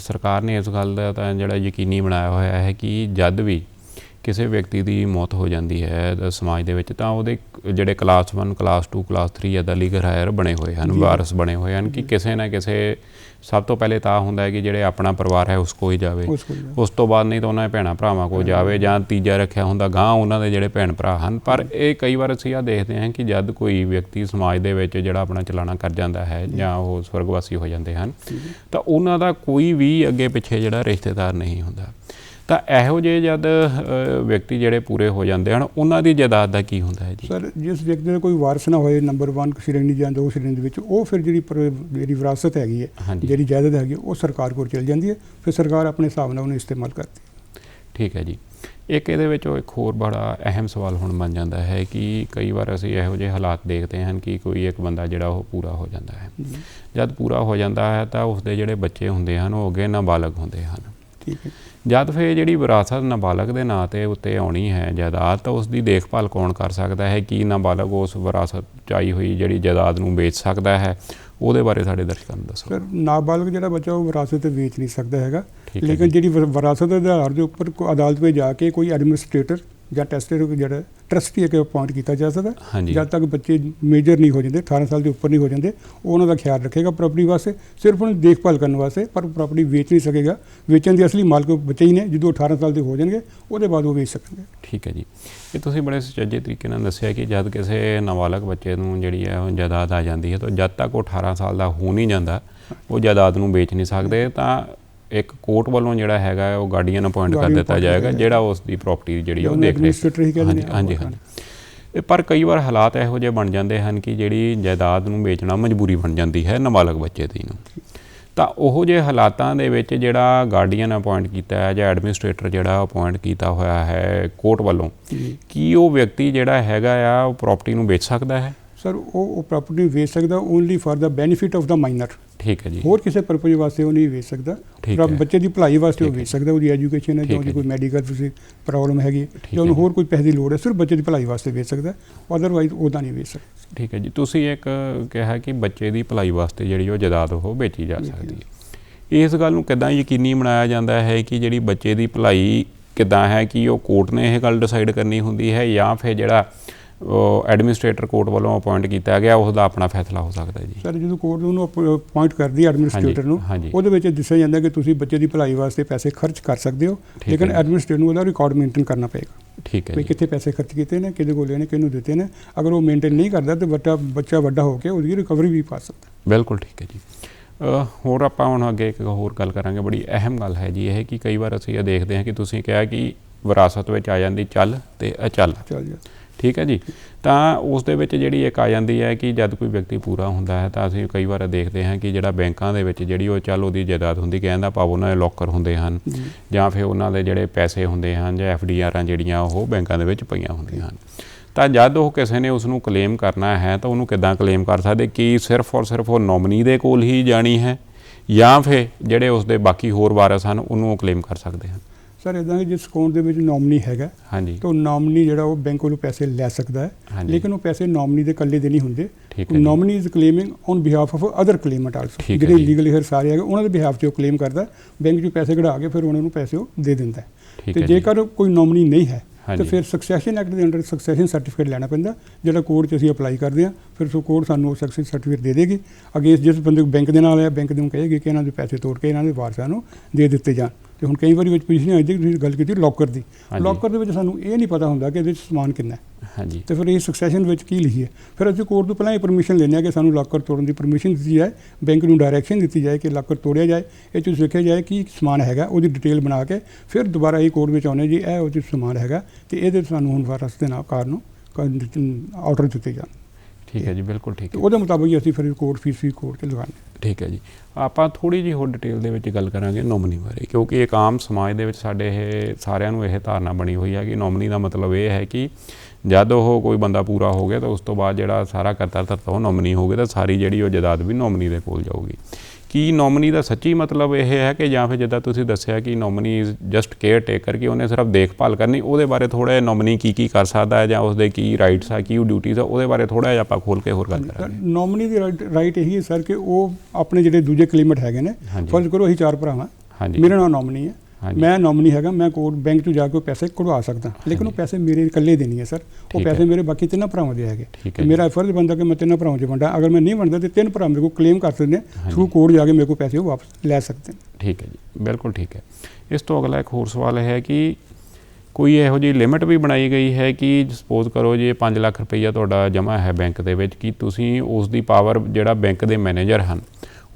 ਸਰਕਾਰ ਨੇ ਇਸ ਗੱਲ ਦਾ ਤਾਂ ਜਿਹੜਾ ਯਕੀਨੀ ਬਣਾਇਆ ਹੋਇਆ ਹੈ ਕਿ ਜਦ ਵੀ ਕਿਸੇ ਵਿਅਕਤੀ ਦੀ ਮੌਤ ਹੋ ਜਾਂਦੀ ਹੈ ਸਮਾਜ ਦੇ ਵਿੱਚ ਤਾਂ ਉਹਦੇ ਜਿਹੜੇ ਕਲਾਸ 1 ਕਲਾਸ 2 ਕਲਾਸ 3 ਇਦਾਂ ਲੀਗਲ ਹਾਇਰ ਬਣੇ ਹੋਏ ਹਨ। ਵਾਰਸ ਬਣੇ ਹੋਏ ਹਨ ਕਿ ਕਿਸੇ ਨਾ ਕਿਸੇ ਸਭ ਤੋਂ ਪਹਿਲੇ ਤਾਂ ਹੁੰਦਾ ਹੈ ਕਿ ਜਿਹੜੇ ਆਪਣਾ ਪਰਿਵਾਰ ਹੈ ਉਸ ਕੋ ਹੀ ਜਾਵੇ। ਉਸ ਤੋਂ ਬਾਅਦ ਨਹੀਂ ਤਾਂ ਉਹਨਾਂ ਦੇ ਭੈਣਾਂ ਭਰਾਵਾਂ ਕੋਲ ਜਾਵੇ ਜਾਂ ਤੀਜਾ ਰੱਖਿਆ ਹੁੰਦਾ ਗਾਂ ਉਹਨਾਂ ਦੇ ਜਿਹੜੇ ਭੈਣ ਭਰਾ ਹਨ। ਪਰ ਇਹ ਕਈ ਵਾਰ ਅਸੀਂ ਆ ਦੇਖਦੇ ਹਾਂ ਕਿ ਜਦ ਕੋਈ ਵਿਅਕਤੀ ਸਮਾਜ ਦੇ ਵਿੱਚ ਜਿਹੜਾ ਆਪਣਾ ਚਲਾਣਾ ਕਰ ਜਾਂਦਾ ਹੈ ਜਾਂ। ਉਹ ਸਵਰਗਵਾਸੀ ਹੋ ਜਾਂਦੇ ਹਨ ਤਾਂ ਉਹਨਾਂ ਦਾ ਕੋਈ ਵੀ ਅੱਗੇ ਪਿੱਛੇ ਜਿਹੜਾ ਰਿਸ਼ਤੇਦਾਰ ਨਹੀਂ ਹੁੰਦਾ। ਤਾਂ ਇਹੋ ਜਿਹੇ ਜਦ ਵਿਅਕਤੀ ਜਿਹੜੇ ਪੂਰੇ ਹੋ ਜਾਂਦੇ ਹਨ ਉਹਨਾਂ ਦੀ ਜਾਇਦਾਦ ਦਾ ਕੀ ਹੁੰਦਾ ਹੈ ਜੀ? ਸਰ ਜਿਸ ਵਿਅਕਤੀ ਦਾ ਕੋਈ ਵਾਰਸ ਨਾ ਹੋਏ ਨੰਬਰ 1 ਸ਼੍ਰੇਣੀ ਜਾਂ ਦੋ ਸ਼੍ਰੇਣੀ ਦੇ ਵਿੱਚ ਉਹ ਫਿਰ ਜਿਹੜੀ ਜਿਹੜੀ ਵਿਰਾਸਤ ਹੈਗੀ ਹੈ। ਜਿਹੜੀ ਜਾਇਦਾਦ ਹੈਗੀ ਉਹ ਸਰਕਾਰ ਕੋਲ ਚਲ ਜਾਂਦੀ ਹੈ ਫਿਰ ਸਰਕਾਰ ਆਪਣੇ ਹਿਸਾਬ ਨਾਲ ਉਹਨੂੰ ਇਸਤੇਮਾਲ ਕਰਦੀ ਹੈ। ਠੀਕ ਹੈ ਜੀ। ਇੱਕ ਇਹਦੇ ਵਿੱਚੋਂ ਇੱਕ ਹੋਰ ਬੜਾ ਅਹਿਮ ਸਵਾਲ ਹੁਣ ਬਣ ਜਾਂਦਾ ਹੈ ਕਿ ਕਈ ਵਾਰ ਅਸੀਂ ਇਹੋ ਜਿਹੇ ਹਾਲਾਤ ਦੇਖਦੇ ਹਾਂ ਕਿ ਕੋਈ ਇੱਕ ਬੰਦਾ ਜਿਹੜਾ ਉਹ ਪੂਰਾ ਹੋ ਜਾਂਦਾ ਹੈ। ਜਦ ਪੂਰਾ ਹੋ ਜਾਂਦਾ ਹੈ ਤਾਂ ਉਸਦੇ ਜਿਹੜੇ ਬੱਚੇ ਹੁੰਦੇ ਹਨ ਉਹ ਅੱਗੇ ਨਾਬਾਲਗ ਹੁੰਦੇ ਹਨ। ਠੀਕ ਹੈ। ਜਦ ਫਿਰ ਜਿਹੜੀ ਵਿਰਾਸਤ ਨਾਬਾਲਗ ਦੇ ਨਾਂ ਤੇ ਉੱਤੇ ਆਉਣੀ ਹੈ ਜਾਇਦਾਦ ਤਾਂ ਉਸ ਦੀ ਦੇਖਭਾਲ ਕੌਣ ਕਰ ਸਕਦਾ ਹੈ? ਕੀ ਨਾਬਾਲਗ ਉਸ ਵਿਰਾਸਤ ਚ ਆਈ ਹੋਈ ਜਿਹੜੀ ਜਾਇਦਾਦ ਨੂੰ ਵੇਚ ਸਕਦਾ ਹੈ? ਉਹਦੇ ਬਾਰੇ ਸਾਡੇ ਦਰਸ਼ਕਾਂ ਨੂੰ ਦੱਸੋ। ਸਰ ਨਾਬਾਲਗ ਜਿਹੜਾ ਬੱਚਾ ਉਹ ਵਿਰਾਸਤ ਤੇ ਵੇਚ ਨਹੀਂ ਸਕਦਾ ਹੈਗਾ। ਲੇਕਿਨ। ਜਿਹੜੀ ਵਿਰ- ਵਿਰਾਸਤ ਦੇ ਆਧਾਰ ਦੇ ਉੱਪਰ ਕੋ- ਅਦਾਲਤ ਵਿੱਚ ਜਾ ਕੇ ਕੋਈ ਐਡਮਿਨਿਸਟ੍ਰੇਟਰ ਜਾਂ ਟੈਸਟਰ ਜਿਹੜਾ ਟਰਸਟੀ ਹੈ ਅਪਾਇੰਟ ਕੀਤਾ ਜਾ ਸਕਦਾ। ਜਦ ਤੱਕ ਬੱਚੇ ਮੇਜਰ ਨਹੀਂ ਹੋ ਜਾਂਦੇ 18 ਸਾਲ ਦੇ ਉੱਪਰ ਨਹੀਂ ਹੋ ਜਾਂਦੇ ਉਹ ਉਹਨਾਂ ਦਾ ਖਿਆਲ ਰੱਖੇਗਾ ਪ੍ਰਾਪਰਟੀ ਵਾਸਤੇ। ਸਿਰਫ ਉਹਨਾਂ ਦੀ ਦੇਖਭਾਲ ਕਰਨ ਵਾਸਤੇ ਪਰ ਪ੍ਰਾਪਰਟੀ ਵੇਚ ਨਹੀਂ ਸਕੇਗਾ। ਵੇਚਣ ਦੀ ਅਸਲੀ ਮਾਲਕ ਬੱਚੇ ਹੀ ਨੇ ਜਦੋਂ 18 ਸਾਲ ਦੇ ਹੋ ਜਾਣਗੇ ਉਹਦੇ ਬਾਅਦ ਉਹ ਵੇਚ ਸਕਣਗੇ। ਠੀਕ ਹੈ ਜੀ। ਇਹ ਤੁਸੀਂ ਬੜੇ ਸੁਚੱਜੇ ਤਰੀਕੇ ਨਾਲ ਦੱਸਿਆ ਕਿ ਜਦ ਕਿਸੇ ਨਾਬਾਲਗ ਬੱਚੇ ਨੂੰ ਜਿਹੜੀ ਹੈ ਉਹ ਜਾਇਦਾਦ ਆ ਜਾਂਦੀ ਹੈ ਤਾਂ ਜਦ ਤੱਕ ਉਹ 18 ਸਾਲ ਦਾ ਹੋ ਨਹੀਂ ਜਾਂਦਾ ਉਹ ਜਾਇਦਾਦ ਨੂੰ ਵੇਚ ਨਹੀਂ ਸਕਦੇ ਤਾਂ ਇੱਕ ਕੋਰਟ ਵੱਲੋਂ ਜਿਹੜਾ ਹੈਗਾ ਉਹ ਗਾਰਡੀਅਨ ਅਪਾਇੰਟ ਕਰ ਦਿੱਤਾ ਜਾਏਗਾ ਜਿਹੜਾ ਉਸ ਦੀ ਪ੍ਰਾਪਰਟੀ ਜਿਹੜੀ ਉਹ ਦੇਖ ਰੇਖ administrator ਹੀ ਕਹਿ ਦਿੰਦੇ ਹਾਂਜੀ ਹਾਂਜੀ। ਪਰ ਕਈ ਵਾਰ ਹਾਲਾਤ ਇਹੋ ਜਿਹੇ ਬਣ ਜਾਂਦੇ ਹਨ ਕਿ ਜਿਹੜੀ ਜਾਇਦਾਦ ਨੂੰ ਵੇਚਣਾ ਮਜਬੂਰੀ ਬਣ ਜਾਂਦੀ ਹੈ ਨਾਬਾਲਗ ਬੱਚੇ ਦੀ ਨੂੰ। ਤਾਂ ਉਹ ਜਿਹੇ ਹਾਲਾਤਾਂ ਦੇ ਵਿੱਚ ਜਿਹੜਾ ਗਾਰਡੀਅਨ ਅਪਾਇੰਟ ਕੀਤਾ ਹੈ ਜਾਂ ਐਡਮਿਨਿਸਟ੍ਰੇਟਰ ਜਿਹੜਾ ਅਪਾਇੰਟ ਕੀਤਾ ਹੋਇਆ ਹੈ ਕੋਰਟ ਵੱਲੋਂ ਕੀ ਉਹ ਵਿਅਕਤੀ ਜਿਹੜਾ ਹੈਗਾ ਆ ਉਹ ਪ੍ਰਾਪਰਟੀ ਨੂੰ ਵੇਚ ਸਕਦਾ ਹੈ? ਸਰ ਉਹ ਉਹ ਪ੍ਰਾਪਰਟੀ ਵੇਚ ਸਕਦਾ only for the benefit of the minor ਠੀਕ ਹੈ ਜੀ ਹੋਰ ਕਿਸੇ ਪਰਪਸ ਵਾਸਤੇ ਉਹ ਨਹੀਂ ਵੇਚ ਸਕਦਾ ਪਰ। ਬੱਚੇ ਦੀ ਭਲਾਈ ਵਾਸਤੇ ਉਹ। ਵੇਚ ਸਕਦਾ ਉਹਦੀ ਐਜੂਕੇਸ਼ਨ ਹੈ ਜਾਂ ਉਹਦੀ ਕੋਈ। ਮੈਡੀਕਲ ਤੁਸੀਂ ਪ੍ਰੋਬਲਮ ਹੈਗੀ ਜਾਂ ਉਹਨੂੰ। ਹੋਰ ਕੋਈ ਪੈਸੇ ਦੀ ਲੋੜ ਹੈ ਸਿਰਫ ਬੱਚੇ ਦੀ ਭਲਾਈ ਵਾਸਤੇ ਵੇਚ ਸਕਦਾ ਅਦਰਵਾਈਜ਼ ਉਹਦਾ ਨਹੀਂ ਵੇਚ ਸਕਦਾ ਠੀਕ ਹੈ ਜੀ ਤੁਸੀਂ ਇੱਕ ਕਿਹਾ ਕਿ ਬੱਚੇ ਦੀ ਭਲਾਈ ਵਾਸਤੇ ਜਿਹੜੀ ਉਹ ਜਾਇਦਾਦ ਉਹ ਵੇਚੀ ਜਾ ਸਕਦੀ ਹੈ ਇਸ ਗੱਲ ਨੂੰ ਕਿਦਾਂ ਯਕੀਨੀ ਬਣਾਇਆ ਜਾਂਦਾ ਹੈ ਕਿ ਜਿਹੜੀ ਬੱਚੇ ਦੀ ਭਲਾਈ ਕਿਦਾਂ ਹੈ ਕਿ ਉਹ ਕੋਰਟ ਨੇ ਇਹ ਗੱਲ ਡਿਸਾਈਡ ਕਰਨੀ ਹੁੰਦੀ ਹੈ ਜਾਂ ਫਿਰ ਜਿਹੜਾ ਐਡਮਿਨਿਸਟ੍ਰੇਟਰ ਕੋਰਟ ਵੱਲੋਂ ਅਪਾਇੰਟ ਕੀਤਾ ਗਿਆ ਉਸ ਦਾ ਆਪਣਾ ਫੈਸਲਾ ਹੋ ਸਕਦਾ ਹੈ ਜੀ। ਸਰ ਜਦੋਂ ਕੋਰਟ ਉਹਨੂੰ ਅਪਾਇੰਟ ਕਰਦੀ ਐਡਮਿਨਿਸਟ੍ਰੇਟਰ ਨੂੰ। ਉਹਦੇ ਵਿੱਚ ਦੱਸਿਆ ਜਾਂਦਾ ਕਿ ਤੁਸੀਂ ਬੱਚੇ ਦੀ ਭਲਾਈ ਵਾਸਤੇ ਪੈਸੇ ਖਰਚ ਕਰ ਸਕਦੇ ਹੋ ਲੇਕਿਨ। ਐਡਮਿਨਿਸਟ੍ਰੇਟਰ ਨੂੰ ਉਹਦਾ ਰਿਕਾਰਡ ਮੇਨਟੇਨ ਕਰਨਾ ਪਏਗਾ। ਠੀਕ ਹੈ ਜੀ। ਕਿੱਥੇ ਪੈਸੇ ਖਰਚ ਕੀਤੇ ਨੇ ਕਿਹਦੇ ਕੋਲ ਨੇ ਕਿਹਨੂੰ ਦਿੱਤੇ ਨੇ ਅਗਰ ਉਹ ਮੇਨਟੇਨ ਨਹੀਂ ਕਰਦਾ ਤੇ ਬੱਚਾ ਬੱਚਾ ਵੱਡਾ ਹੋ ਕੇ ਉਹਦੀ ਰਿਕਵਰੀ ਵੀ ਪਾ ਸਕਦਾ। ਬਿਲਕੁਲ ਠੀਕ ਹੈ ਜੀ। ਹੋਰ ਆਪਾਂ ਹੁਣ ਅੱਗੇ ਇੱਕ ਹੋਰ ਗੱਲ ਕਰਾਂਗੇ ਬੜੀ ਅਹਿਮ ਗੱਲ ਹੈ ਜੀ ਇਹ ਕਿ ਕਈ ਵਾਰ ਅਸੀਂ ਇਹ ਦੇਖਦੇ ਹਾਂ ਕਿ ਤੁਸੀਂ ਕਿਹਾ ਕਿ ਵਿਰਾਸਤ ਵਿੱਚ ਆ ਜਾਂਦੀ ਚੱਲ ਤੇ ਅਚਲ। ਚੱਲ ਜਾ। ਠੀਕ ਹੈ ਜੀ? ਤਾਂ ਉਸ ਦੇ ਵਿੱਚ ਜਿਹੜੀ ਇੱਕ ਆ ਜਾਂਦੀ ਹੈ ਕਿ ਜਦ ਕੋਈ ਵਿਅਕਤੀ ਪੂਰਾ ਹੁੰਦਾ ਹੈ ਤਾਂ ਅਸੀਂ ਕਈ ਵਾਰ ਦੇਖਦੇ ਹਾਂ ਕਿ ਜਿਹੜਾ ਬੈਂਕਾਂ ਦੇ ਵਿੱਚ ਜਿਹੜੀ ਉਹ ਚੱਲ ਉਹਦੀ ਜਾਇਦਾਦ ਹੁੰਦੀ ਕਹਿੰਦਾ ਭਾਵ ਉਹਨਾਂ ਦੇ ਲੋਕਰ ਹੁੰਦੇ ਹਨ ਜੀ। ਫਿਰ ਉਹਨਾਂ ਦੇ ਜਿਹੜੇ ਪੈਸੇ ਹੁੰਦੇ ਹਨ ਜਾਂ ਐਫਡੀਆਰਾਂ ਜਿਹੜੀਆਂ ਉਹ ਬੈਂਕਾਂ ਦੇ ਵਿੱਚ ਪਈਆਂ ਹੁੰਦੀਆਂ ਹਨ। ਤਾਂ ਜਦ ਉਹ ਕਿਸੇ ਨੇ ਉਸ ਨੂੰ ਕਲੇਮ ਕਰਨਾ ਹੈ ਤਾਂ ਉਹਨੂੰ ਕਿੱਦਾਂ ਕਲੇਮ ਕਰ ਸਕਦੇ? ਕੀ ਸਿਰਫ ਔਰ ਸਿਰਫ ਉਹ ਨੋਮਨੀ ਦੇ ਕੋਲ ਹੀ ਜਾਣੀ ਹੈ ਜਾਂ ਫਿਰ ਜਿਹੜੇ ਉਸ ਦੇ ਬਾਕੀ ਹੋਰ ਵਾਰਸ ਹਨ ਉਹਨੂੰ ਉਹ ਕਲੇਮ ਕਰ ਸਕਦੇ ਹਨ? ਸਰ ਇਦਾਂ ਕਿ ਜਿਸ ਅਕਾਊਂਟ ਦੇ ਵਿੱਚ ਨੋਮਨੀ ਹੈਗਾ ਹਾਂਜੀ ਤਾਂ ਨਾਮਨੀ ਜਿਹੜਾ ਉਹ ਬੈਂਕ ਕੋਲੋਂ ਪੈਸੇ ਲੈ ਸਕਦਾ ਹੈ। ਲੇਕਿਨ ਉਹ ਪੈਸੇ ਨਾਮਨੀ ਦੇ ਇਕੱਲੇ ਦੇ ਨਹੀਂ ਹੁੰਦੇ ਜੀ। Nominee is claiming on behalf of other claimant also ਜਿਹੜੇ ਜੀ। ਲੀਗਲ ਹੇਅਰ ਸਾਰੇ ਹੈਗੇ ਉਹਨਾਂ ਦੇ ਬਿਹਾਫ ਤੇ ਉਹ ਕਲੇਮ ਕਰਦਾ ਬੈਂਕ 'ਚੋਂ ਪੈਸੇ ਕਢਾ ਕੇ ਫਿਰ ਉਹਨਾਂ ਨੂੰ ਪੈਸੇ ਉਹ ਦੇ ਦਿੰਦਾ ਤੇ ਜੀ। ਜੇਕਰ ਕੋਈ ਨਾਮਨੀ ਨਹੀਂ ਹੈ। ਤਾਂ ਫਿਰ ਸਕਸੈਸ਼ਨ ਐਕਟ ਦੇ ਅੰਡਰ ਸਕਸੈਸ਼ਨ ਸਰਟੀਫਿਕੇਟ ਲੈਣਾ ਪੈਂਦਾ ਜਿਹੜਾ ਕੋਰਟ 'ਚ ਅਸੀਂ ਅਪਲਾਈ ਕਰਦੇ ਹਾਂ ਫਿਰ ਸੋ ਕੋਰਟ ਸਾਨੂੰ ਉਹ ਸਕਸੈਸ਼ਨ ਸਰਟੀਫਿਕੇਟ ਦੇ ਦੇਗੀ ਅਗੇਂਸਟ ਜਿਸ ਬੰਦੇ ਬੈਂਕ ਦੇ ਨਾਲ ਹੈ ਬੈਂਕ ਨੂੰ ਕਹੇਗੀ ਕਿ ਇਹਨਾਂ ਦੇ ਪੈਸੇ ਤੋੜ ਕੇ ਇਹਨਾਂ ਦੇ ਵਾਰਸਾਂ ਨੂੰ ਦੇ ਦਿੱਤੇ ਜਾਣ ਤੇ ਹੁਣ ਕਈ ਵਾਰੀ ਵਿੱਚ ਪੋਜੀਸ਼ਨ ਆਈ ਜੀ ਤੁਸੀਂ ਗੱਲ ਕੀਤੀ ਲੋਕਰ ਦੀ। ਲੋਕਰ ਦੇ ਵਿੱਚ ਸਾਨੂੰ ਇਹ ਨਹੀਂ ਪਤਾ ਹੁੰਦਾ ਕਿ ਇਹਦੇ ਵਿੱਚ ਸਮਾਨ ਕਿੰਨਾ ਹੈ। ਹਾਂਜੀ। ਤੇ ਫਿਰ ਇਹ ਸਕਸੈਸ਼ਨ ਵਿੱਚ ਕੀ ਲਿਖੀ ਹੈ? ਫਿਰ ਅਸੀਂ ਕੋਰਟ ਤੋਂ ਪਹਿਲਾਂ ਇਹ ਪਰਮਿਸ਼ਨ ਲੈਂਦੇ ਹਾਂ ਕਿ ਸਾਨੂੰ ਲਾਕਰ ਤੋੜਨ ਦੀ ਪਰਮਿਸ਼ਨ ਦਿੱਤੀ ਜਾਏ ਬੈਂਕ ਨੂੰ ਡਾਇਰੈਕਸ਼ਨ ਦਿੱਤੀ ਜਾਏ ਕਿ ਲਾਕਰ ਤੋੜਿਆ ਜਾਏ। ਇਹ 'ਚ ਲਿਖਿਆ ਜਾਏ ਕੀ ਸਮਾਨ ਹੈਗਾ ਉਹਦੀ ਡਿਟੇਲ ਬਣਾ ਕੇ ਫਿਰ ਦੁਬਾਰਾ ਇਹ ਕੋਰਟ ਵਿੱਚ ਆਉਣੇ ਜੀ ਇਹ ਉਹ 'ਚ ਸਮਾਨ ਹੈਗਾ ਤੇ ਇਹਦੇ ਸਾਨੂੰ ਹੁਣ ਵਾਰਸ ਦੇ ਨਾਲ ਕਾਰ ਨੂੰ ਆਰਡਰ ਦਿੱਤੇ ਜਾਣ। ਠੀਕ ਹੈ ਜੀ ਬਿਲਕੁਲ ਠੀਕ ਤੇ ਹੈ। ਉਹਦੇ ਮੁਤਾਬਕ ਹੀ ਅਸੀਂ ਫਿਰ ਕੋਰਟ ਫੀਸ ਵੀ ਕੋਰਟ 'ਚ ਲਗਾਉਂਦੇ ਹਾਂ। ਠੀਕ ਹੈ ਜੀ। ਆਪਾਂ ਥੋੜੀ ਜਿਹੀ ਹੋਰ ਡਿਟੇਲ ਦੇ ਵਿੱਚ ਗੱਲ ਕਰਾਂਗੇ ਨੋਮਨੀ ਬਾਰੇ, ਕਿਉਂਕਿ ਇੱਕ ਆਮ ਸਮਾਜ ਦੇ ਵਿੱਚ ਸਾਡੇ ਇਹ ਸਾਰਿਆਂ ਨੂੰ ਇਹ ਧਾਰਨਾ ਬਣੀ ਹੋਈ ਹੈ ਕਿ ਨੋਮਨੀ ਦਾ ਮਤਲਬ ਇਹ ਹੈ ਕਿ ਜਦ ਉਹ ਕੋਈ ਬੰਦਾ ਪੂਰਾ ਹੋ ਗਿਆ ਤਾਂ ਉਸ ਤੋਂ ਬਾਅਦ ਜਿਹੜਾ ਸਾਰਾ ਕਰਤਾ ਧਰਤਾ ਉਹ ਨੋਮਨੀ ਹੋ ਗਿਆ ਤਾਂ ਸਾਰੀ ਜਿਹੜੀ ਉਹ ਜਾਇਦਾਦ ਵੀ ਨੋਮਨੀ ਦੇ ਕੋਲ ਜਾਊਗੀ। ਕੀ ਨੋਮਨੀ ਦਾ ਸੱਚੀ ਮਤਲਬ ਇਹ ਹੈ ਕਿ ਜਾਂ ਫਿਰ ਜਿੱਦਾਂ ਤੁਸੀਂ ਦੱਸਿਆ ਕਿ nominee is just caretaker ਕਿ ਉਹਨੇ ਸਿਰਫ ਦੇਖਭਾਲ ਕਰਨੀ ਉਹਦੇ ਬਾਰੇ ਥੋੜਾ ਜਿਹਾ ਨੋਮਨੀ ਕੀ ਕੀ ਕਰ ਸਕਦਾ ਹੈ ਜਾਂ ਉਸਦੇ ਕੀ ਰਾਈਟਸ ਆ ਕੀ ਡਿਊਟੀਜ਼ ਆ ਉਹਦੇ ਬਾਰੇ ਥੋੜਾ ਜਿਹਾ ਆਪਾਂ ਖੋਲ ਕੇ ਹੋਰ ਗੱਲ ਕਰਾਂਗੇ ਨੋਮਨੀ ਦੀ ਰਾਈਟ ਇਹੀ ਹੈ ਸਰ ਕਿ ਉਹ ਆਪਣੇ ਜਿਹੜੇ ਦੂਜੇ ਕਲੇਮੈਂਟ ਹੈਗੇ ਨੇ। ਫਰਜ਼ ਕਰੋ ਅਸੀਂ ਚਾਰ ਭਰਾ ਹਾਂ ਮੇਰਾ ਨਾਮ ਨੋਮਨੀ ਹੈ। ਮੈਂ ਨੋਮਨੀ ਹੈਗਾ ਮੈਂ ਕੋਰਟ ਬੈਂਕ 'ਚ ਜਾ ਕੇ ਪੈਸੇ ਕਢਵਾ ਸਕਦਾ। ਲੇਕਿਨ ਉਹ ਪੈਸੇ ਮੇਰੇ ਇਕੱਲੇ ਦੇ ਨਹੀਂ ਹੈ ਸਰ। ਉਹ। ਪੈਸੇ ਮੇਰੇ ਬਾਕੀ ਤਿੰਨਾਂ ਭਰਾਵਾਂ ਦੇ ਹੈਗੇ। ਤੇ ਮੇਰਾ ਫਰਜ਼ ਬੰਦਾ ਕਿ ਮੈਂ ਤਿੰਨਾਂ ਭਰਾਵਾਂ 'ਚ ਵੰਡਾ। ਅਗਰ ਮੈਂ ਨਹੀਂ ਵੰਡਦਾ ਤੇ ਤਿੰਨ ਭਰਾ ਮੇਰੇ ਕੋਲ ਕਲੇਮ ਕਰ ਸਕਦੇ ਨੇ ਥਰੂ ਕੋਰਟ ਜਾ ਕੇ ਮੇਰੇ ਕੋਲ ਪੈਸੇ ਉਹ ਵਾਪਸ ਲੈ ਸਕਦੇ ਨੇ। ਠੀਕ ਹੈ ਜੀ। ਬਿਲਕੁਲ ਠੀਕ ਹੈ। ਇਸ ਤੋਂ ਅਗਲਾ ਇੱਕ ਹੋਰ ਸਵਾਲ ਹੈ ਕਿ ਕੋਈ ਇਹੋ ਜਿਹੀ ਲਿਮਿਟ ਵੀ ਬਣਾਈ ਗਈ ਹੈ ਕਿ ਸਪੋਜ਼ ਕਰੋ ਜੀ 5 ਲੱਖ ਰੁਪਈਆ ਤੁਹਾਡਾ ਜਮ੍ਹਾਂ ਹੈ ਬੈਂਕ ਦੇ ਵਿੱਚ ਕਿ ਤੁਸੀਂ ਉਸ ਦੀ ਪਾਵਰ ਜਿਹੜਾ ਬੈਂਕ ਦੇ ਮੈਨੇਜਰ ਹਨ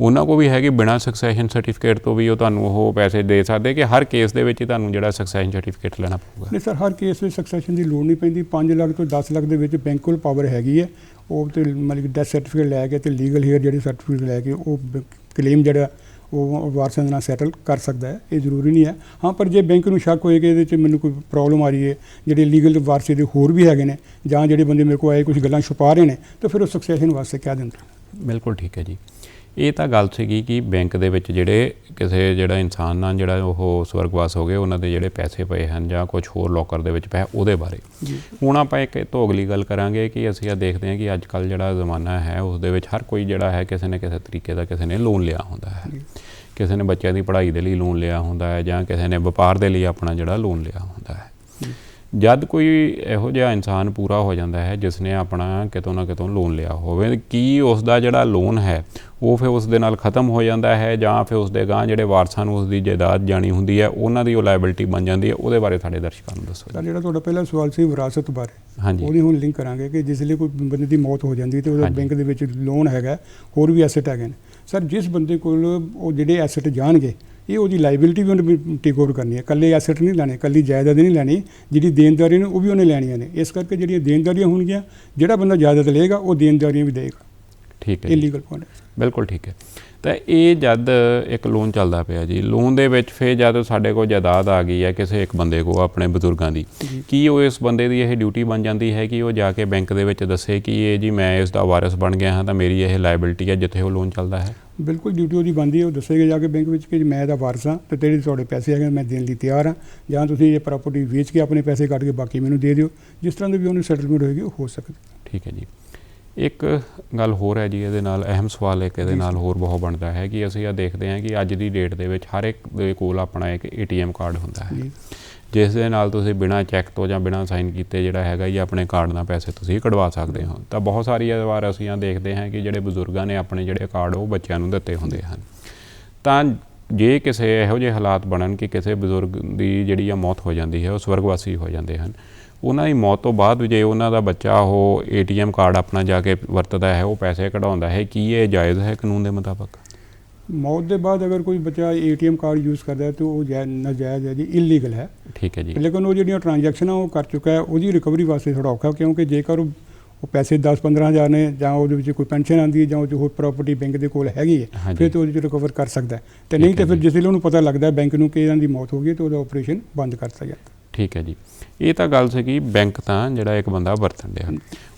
ਉਹਨਾਂ ਕੋ ਵੀ ਹੈਗੀ ਬਿਨਾਂ ਸਕਸੈਸ਼ਨ ਸਰਟੀਫਿਕੇਟ ਤੋਂ ਵੀ ਉਹ ਤੁਹਾਨੂੰ ਉਹ ਪੈਸੇ ਦੇ ਸਕਦੇ ਕਿ ਹਰ ਕੇਸ ਦੇ ਵਿੱਚ ਹੀ ਤੁਹਾਨੂੰ ਜਿਹੜਾ ਸਕਸੈਸ਼ਨ ਸਰਟੀਫਿਕੇਟ ਲੈਣਾ ਪਊਗਾ। ਨਹੀਂ ਸਰ ਹਰ ਕੇਸ ਵਿੱਚ ਸਕਸੈਸ਼ਨ ਦੀ ਲੋੜ ਨਹੀਂ ਪੈਂਦੀ। 5 ਲੱਖ ਤੋਂ 10 ਲੱਖ ਦੇ ਵਿੱਚ ਬੈਂਕ ਕੋਲ ਪਾਵਰ ਹੈਗੀ ਹੈ। ਉਹ ਤੇ ਮਤਲਬ ਕਿ ਡੈਥ ਸਰਟੀਫਿਕੇਟ ਲੈ ਕੇ ਤੇ ਲੀਗਲ ਹੀਅਰ ਜਿਹੜੀ ਸਰਟੀਫਿਕੇਟ ਲੈ ਕੇ ਉਹ ਕਲੇਮ ਜਿਹੜਾ ਉਹ ਵਾਰਸਾਂ ਦੇ ਨਾਲ ਸੈਟਲ ਕਰ ਸਕਦਾ ਹੈ। ਇਹ ਜ਼ਰੂਰੀ ਨਹੀਂ ਹੈ। ਹਾਂ ਪਰ ਜੇ ਬੈਂਕ ਨੂੰ ਸ਼ੱਕ ਹੋਏ ਕਿ ਇਹਦੇ 'ਚ ਮੈਨੂੰ ਕੋਈ ਪ੍ਰੋਬਲਮ ਆ ਰਹੀ ਹੈ ਜਿਹੜੇ ਲੀਗਲ ਵਾਰਸੇ ਦੇ ਹੋਰ ਵੀ ਹੈਗੇ ਨੇ ਜਾਂ ਜਿਹੜੇ ਬੰਦੇ ਮੇਰੇ ਕੋਲ ਆਏ ਕੁਝ ਗੱਲਾਂ ਛੁਪਾ ਰਹੇ ਨੇ ਤਾਂ ਫਿਰ ਉਹ ਸਕਸੈਸ਼ਨ ਵਾਸਤੇ ਕਹਿ ਦਿੰਦਾ ਬਿਲਕੁਲ ਠੀਕ ਹੈ ਜੀ। ਇਹ ਤਾਂ ਗੱਲ ਸੀਗੀ ਕਿ ਬੈਂਕ ਦੇ ਵਿੱਚ ਜਿਹੜੇ ਕਿਸੇ ਜਿਹੜਾ ਇਨਸਾਨ ਨਾਲ ਜਿਹੜਾ ਉਹ ਸਵਰਗਵਾਸ ਹੋ ਗਏ ਉਹਨਾਂ ਦੇ ਜਿਹੜੇ ਪੈਸੇ ਪਏ ਹਨ ਜਾਂ ਕੁਝ ਹੋਰ ਲੋਕਰ ਦੇ ਵਿੱਚ ਪਏ ਉਹਦੇ ਬਾਰੇ ਹੁਣ ਆਪਾਂ ਇੱਕ ਅਗਲੀ ਗੱਲ ਕਰਾਂਗੇ ਕਿ ਅਸੀਂ ਇਹ ਦੇਖਦੇ ਹਾਂ ਕਿ ਅੱਜ ਕੱਲ ਜਿਹੜਾ ਜ਼ਮਾਨਾ ਹੈ ਉਸ ਦੇ ਵਿੱਚ ਹਰ ਕੋਈ ਜਿਹੜਾ ਹੈ ਕਿਸੇ ਨਾ ਕਿਸੇ ਤਰੀਕੇ ਦਾ ਕਿਸੇ ਨੇ ਲੋਨ ਲਿਆ ਹੁੰਦਾ ਹੈ। ਕਿਸੇ ਨੇ ਬੱਚਿਆਂ ਦੀ ਪੜ੍ਹਾਈ ਦੇ ਲਈ ਲੋਨ ਲਿਆ ਹੁੰਦਾ ਹੈ ਜਾਂ ਕਿਸੇ ਨੇ ਵਪਾਰ ਦੇ ਲਈ ਆਪਣਾ ਜਿਹੜਾ ਲੋਨ ਲਿਆ ਹੁੰਦਾ ਹੈ। ਜਦ ਕੋਈ ਇਹੋ ਜਿਹਾ ਇਨਸਾਨ ਪੂਰਾ ਹੋ ਜਾਂਦਾ ਹੈ ਜਿਸ ਨੇ ਆਪਣਾ ਕਿਤੋਂ ਨਾ ਕਿਤੋਂ ਲੋਨ ਲਿਆ ਹੋਵੇ ਕੀ ਉਸ ਦਾ ਜਿਹੜਾ ਲੋਨ ਹੈ ਉਹ ਫਿਰ ਉਸ ਦੇ ਨਾਲ ਖਤਮ ਹੋ ਜਾਂਦਾ ਹੈ ਜਾਂ ਫਿਰ ਉਸ ਦੇ ਗਾਂ ਜਿਹੜੇ ਵਾਰਸਾਂ ਨੂੰ ਉਸ ਦੀ ਜਾਇਦਾਦ ਜਾਣੀ ਹੁੰਦੀ ਹੈ ਉਹਨਾਂ ਦੀ ਉਹ ਲਾਇਬਿਲਟੀ ਬਣ ਜਾਂਦੀ ਹੈ ਉਹਦੇ ਬਾਰੇ ਸਾਡੇ ਦਰਸ਼ਕਾਂ ਨੂੰ ਦੱਸੋ ਤਾਂ ਜਿਹੜਾ ਤੁਹਾਡਾ ਪਹਿਲਾ ਸਵਾਲ ਸੀ ਵਿਰਾਸਤ ਬਾਰੇ ਹਾਂਜੀ। ਉਹਦੀ ਹੁਣ ਲਿੰਕ ਕਰਾਂਗੇ ਕਿ ਜਿਸ ਲਈ ਕੋਈ ਬੰਦੇ ਦੀ ਮੌਤ ਹੋ ਜਾਂਦੀ ਤੇ ਉਹਦਾ। ਬੈਂਕ ਦੇ ਵਿੱਚ ਲੋਨ ਹੈਗਾ ਹੋਰ ਵੀ ਐਸੈਟ ਹੈਗੇ ਨੇ। ਸਰ ਜਿਸ ਬੰਦੇ ਕੋਲ ਉਹ ਜਿਹੜੇ ਐਸੈਟ ਜਾਣਗੇ ਇਹ ਉਹਦੀ ਲਾਇਬਿਲਿਟੀ ਵੀ ਉਹਨੇ ਟੇਕ ਓਵਰ ਕਰਨੀ ਹੈ। ਕੱਲੇ ਐਸੈਟ ਨਹੀਂ ਲੈਣੇ ਕੱਲੀ ਜਾਇਦਾਦ ਨਹੀਂ ਲੈਣੀ ਜਿਹੜੀ ਦੇਣਦਾਰੀ ਨੇ ਉਹ ਵੀ ਉਹਨੇ ਲੈਣੀਆਂ ਨੇ। ਇਸ ਕਰਕੇ ਜਿਹੜੀਆਂ ਦੇਣਦਾਰੀਆਂ ਹੋਣਗੀਆਂ ਜਿਹੜਾ ਬੰਦਾ ਜਾਇਦਾਦ ਲਏਗਾ ਉਹ ਦੇਣਦਾਰੀਆਂ ਵੀ ਦੇਗਾ ਠੀਕ ਹੈ ਇਹ ਜੀ। ਲੀਗਲ ਪੁਆਇੰਟ ਬਿਲਕੁਲ ਠੀਕ ਹੈ। ਤਾਂ ਇਹ ਜਦ ਇੱਕ ਲੋਨ ਚੱਲਦਾ ਪਿਆ ਜੀ ਲੋਨ ਦੇ ਵਿੱਚ ਫਿਰ ਜਦ ਸਾਡੇ ਕੋਲ ਜਾਇਦਾਦ ਆ ਗਈ ਹੈ ਕਿਸੇ ਇੱਕ ਬੰਦੇ ਕੋ ਆਪਣੇ ਬਜ਼ੁਰਗਾਂ ਦੀ ਕੀ ਉਹ ਇਸ ਬੰਦੇ ਦੀ ਇਹ ਡਿਊਟੀ ਬਣ ਜਾਂਦੀ ਹੈ ਕਿ ਉਹ ਜਾ ਕੇ ਬੈਂਕ ਦੇ ਵਿੱਚ ਦੱਸੇ ਕਿ ਇਹ ਜੀ ਮੈਂ ਇਸ ਦਾ ਵਾਰਿਸ ਬਣ ਗਿਆ ਹਾਂ ਤਾਂ ਮੇਰੀ ਇਹ ਲਾਇਬਿਲਿਟੀ ਹੈ ਜਿੱਥੇ ਉਹ ਲੋਨ ਚੱਲਦਾ ਹੈ? ਬਿਲਕੁਲ ਡਿਊਟੀ ਉਹਦੀ ਬਣਦੀ ਹੈ ਉਹ ਦੱਸੇਗਾ ਜਾ ਕੇ ਬੈਂਕ ਵਿੱਚ ਕਿ ਮੈਂ ਇਹਦਾ ਵਾਰਸ ਹਾਂ ਤੇ ਤੇਰੇ ਤੁਹਾਡੇ ਪੈਸੇ ਹੈਗੇ ਮੈਂ ਦੇਣ ਲਈ ਤਿਆਰ ਹਾਂ। ਜਾਂ ਤੁਸੀਂ ਇਹ ਪ੍ਰਾਪਰਟੀ ਵੇਚ ਕੇ ਆਪਣੇ ਪੈਸੇ ਕੱਢ ਕੇ ਬਾਕੀ ਮੈਨੂੰ ਦੇ ਦਿਓ। ਜਿਸ ਤਰ੍ਹਾਂ ਦੀ ਵੀ ਉਹਨੂੰ ਸੈਟਲਮੈਂਟ ਹੋਏਗੀ ਉਹ ਹੋ ਸਕਦੀ ਠੀਕ ਹੈ ਜੀ। ਇੱਕ ਗੱਲ ਹੋਰ ਹੈ ਜੀ ਇਹਦੇ ਨਾਲ ਅਹਿਮ ਸਵਾਲ ਇੱਕ ਇਹਦੇ ਨਾਲ। ਹੋਰ ਬਹੁਤ ਬਣਦਾ ਹੈ ਕਿ ਅਸੀਂ ਇਹ ਦੇਖਦੇ ਹਾਂ ਕਿ ਅੱਜ ਦੀ ਡੇਟ ਦੇ ਵਿੱਚ ਹਰ ਇੱਕ ਦੇ ਕੋਲ ਆਪਣਾ ਇੱਕ ਏਟੀਐਮ ਕਾਰਡ ਹੁੰਦਾ ਹੈ। ਜੀ। ਜਿਸ ਦੇ ਨਾਲ ਤੁਸੀਂ ਬਿਨਾਂ ਚੈੱਕ ਤੋਂ ਜਾਂ ਬਿਨਾਂ ਸਾਈਨ ਕੀਤੇ ਜਿਹੜਾ ਹੈਗਾ ਜੀ, ਆਪਣੇ ਕਾਰਡ ਨਾਲ ਪੈਸੇ ਤੁਸੀਂ ਕਢਵਾ ਸਕਦੇ ਹੋ। ਤਾਂ ਬਹੁਤ ਸਾਰੀ ਵਾਰ ਅਸੀਂ ਆ ਦੇਖਦੇ ਹਾਂ ਕਿ ਜਿਹੜੇ ਬਜ਼ੁਰਗਾਂ ਨੇ ਆਪਣੇ ਜਿਹੜੇ ਕਾਰਡ ਉਹ ਬੱਚਿਆਂ ਨੂੰ ਦਿੱਤੇ ਹੁੰਦੇ ਹਨ। ਤਾਂ ਜੇ ਕਿਸੇ ਇਹੋ ਜਿਹੇ ਹਾਲਾਤ ਬਣਨ ਕਿ ਕਿਸੇ ਬਜ਼ੁਰਗ ਦੀ ਜਿਹੜੀ ਆ ਮੌਤ ਹੋ ਜਾਂਦੀ ਹੈ, ਉਹ ਸਵਰਗਵਾਸੀ ਹੋ ਜਾਂਦੇ ਹਨ, ਉਹਨਾਂ ਦੀ ਮੌਤ ਤੋਂ ਬਾਅਦ ਜੇ ਉਹਨਾਂ ਦਾ ਬੱਚਾ ਉਹ ਏਟੀਐਮ ਕਾਰਡ ਆਪਣਾ ਜਾ ਕੇ ਵਰਤਦਾ ਹੈ, ਉਹ ਪੈਸੇ ਕਢਾਉਂਦਾ ਹੈ, ਕੀ ਇਹ ਜਾਇਜ਼ ਹੈ ਕਾਨੂੰਨ ਦੇ ਮੁਤਾਬਕ? ਮੌਤ ਦੇ ਬਾਅਦ ਅਗਰ ਕੋਈ ਬੱਚਾ ਏਟੀਐਮ ਕਾਰਡ ਯੂਜ਼ ਕਰਦਾ ਹੈ ਤਾਂ ਉਹ ਜਾਇ- ਨਾਜਾਇਜ਼ ਹੈ ਜੀ ਇਲੀਗਲ ਹੈ ਠੀਕ ਹੈ ਜੀ ਲੇਕਿਨ ਉਹ ਜਿਹੜੀਆਂ ਟ੍ਰਾਂਜੈਕਸ਼ਨਾਂ ਉਹ ਕਰ ਚੁੱਕਾ ਹੈ ਉਹਦੀ ਰਿਕਵਰੀ ਵਾਸਤੇ ਥੋੜਾ ਔਖਾ ਕਿਉਂਕਿ ਜੇਕਰ ਉਹ ਉਹ ਪੈਸੇ 10-15 ਹਜ਼ਾਰ ਨੇ ਜਾਂ ਉਹਦੇ ਵਿੱਚ ਕੋਈ ਪੈਨਸ਼ਨ ਆਉਂਦੀ ਹੈ ਜਾਂ ਉਹ 'ਚ ਹੋਰ ਪ੍ਰਾਪਰਟੀ ਬੈਂਕ ਦੇ ਕੋਲ ਹੈਗੀ ਹੈ ਹਾਂਜੀ। ਫਿਰ ਤਾਂ ਉਹਦੇ ਚ ਰਿਕਵਰ ਕਰ ਸਕਦਾ ਹੈ ਤੇ ਨਹੀਂ ਹੈ ਤੇ ਫਿਰ ਜੀ। ਜਿਸ ਵੇਲੇ ਉਹਨੂੰ ਪਤਾ ਲੱਗਦਾ ਹੈ ਬੈਂਕ ਨੂੰ ਕਿ ਇਹਨਾਂ ਦੀ ਮੌਤ ਹੋ ਗਈ ਹੈ ਤਾਂ ਉਹਦਾ ਆਪਰੇਸ਼ਨ ਬੰਦ ਕਰਤਾ ਜਾਂਦਾ ਠੀਕ ਹੈ ਜੀ। ਇਹ ਤਾਂ ਗੱਲ ਸੀਗੀ ਬੈਂਕ ਤਾਂ ਜਿਹੜਾ ਇੱਕ ਬੰਦਾ ਵਰਤਣ ਡਿਆ।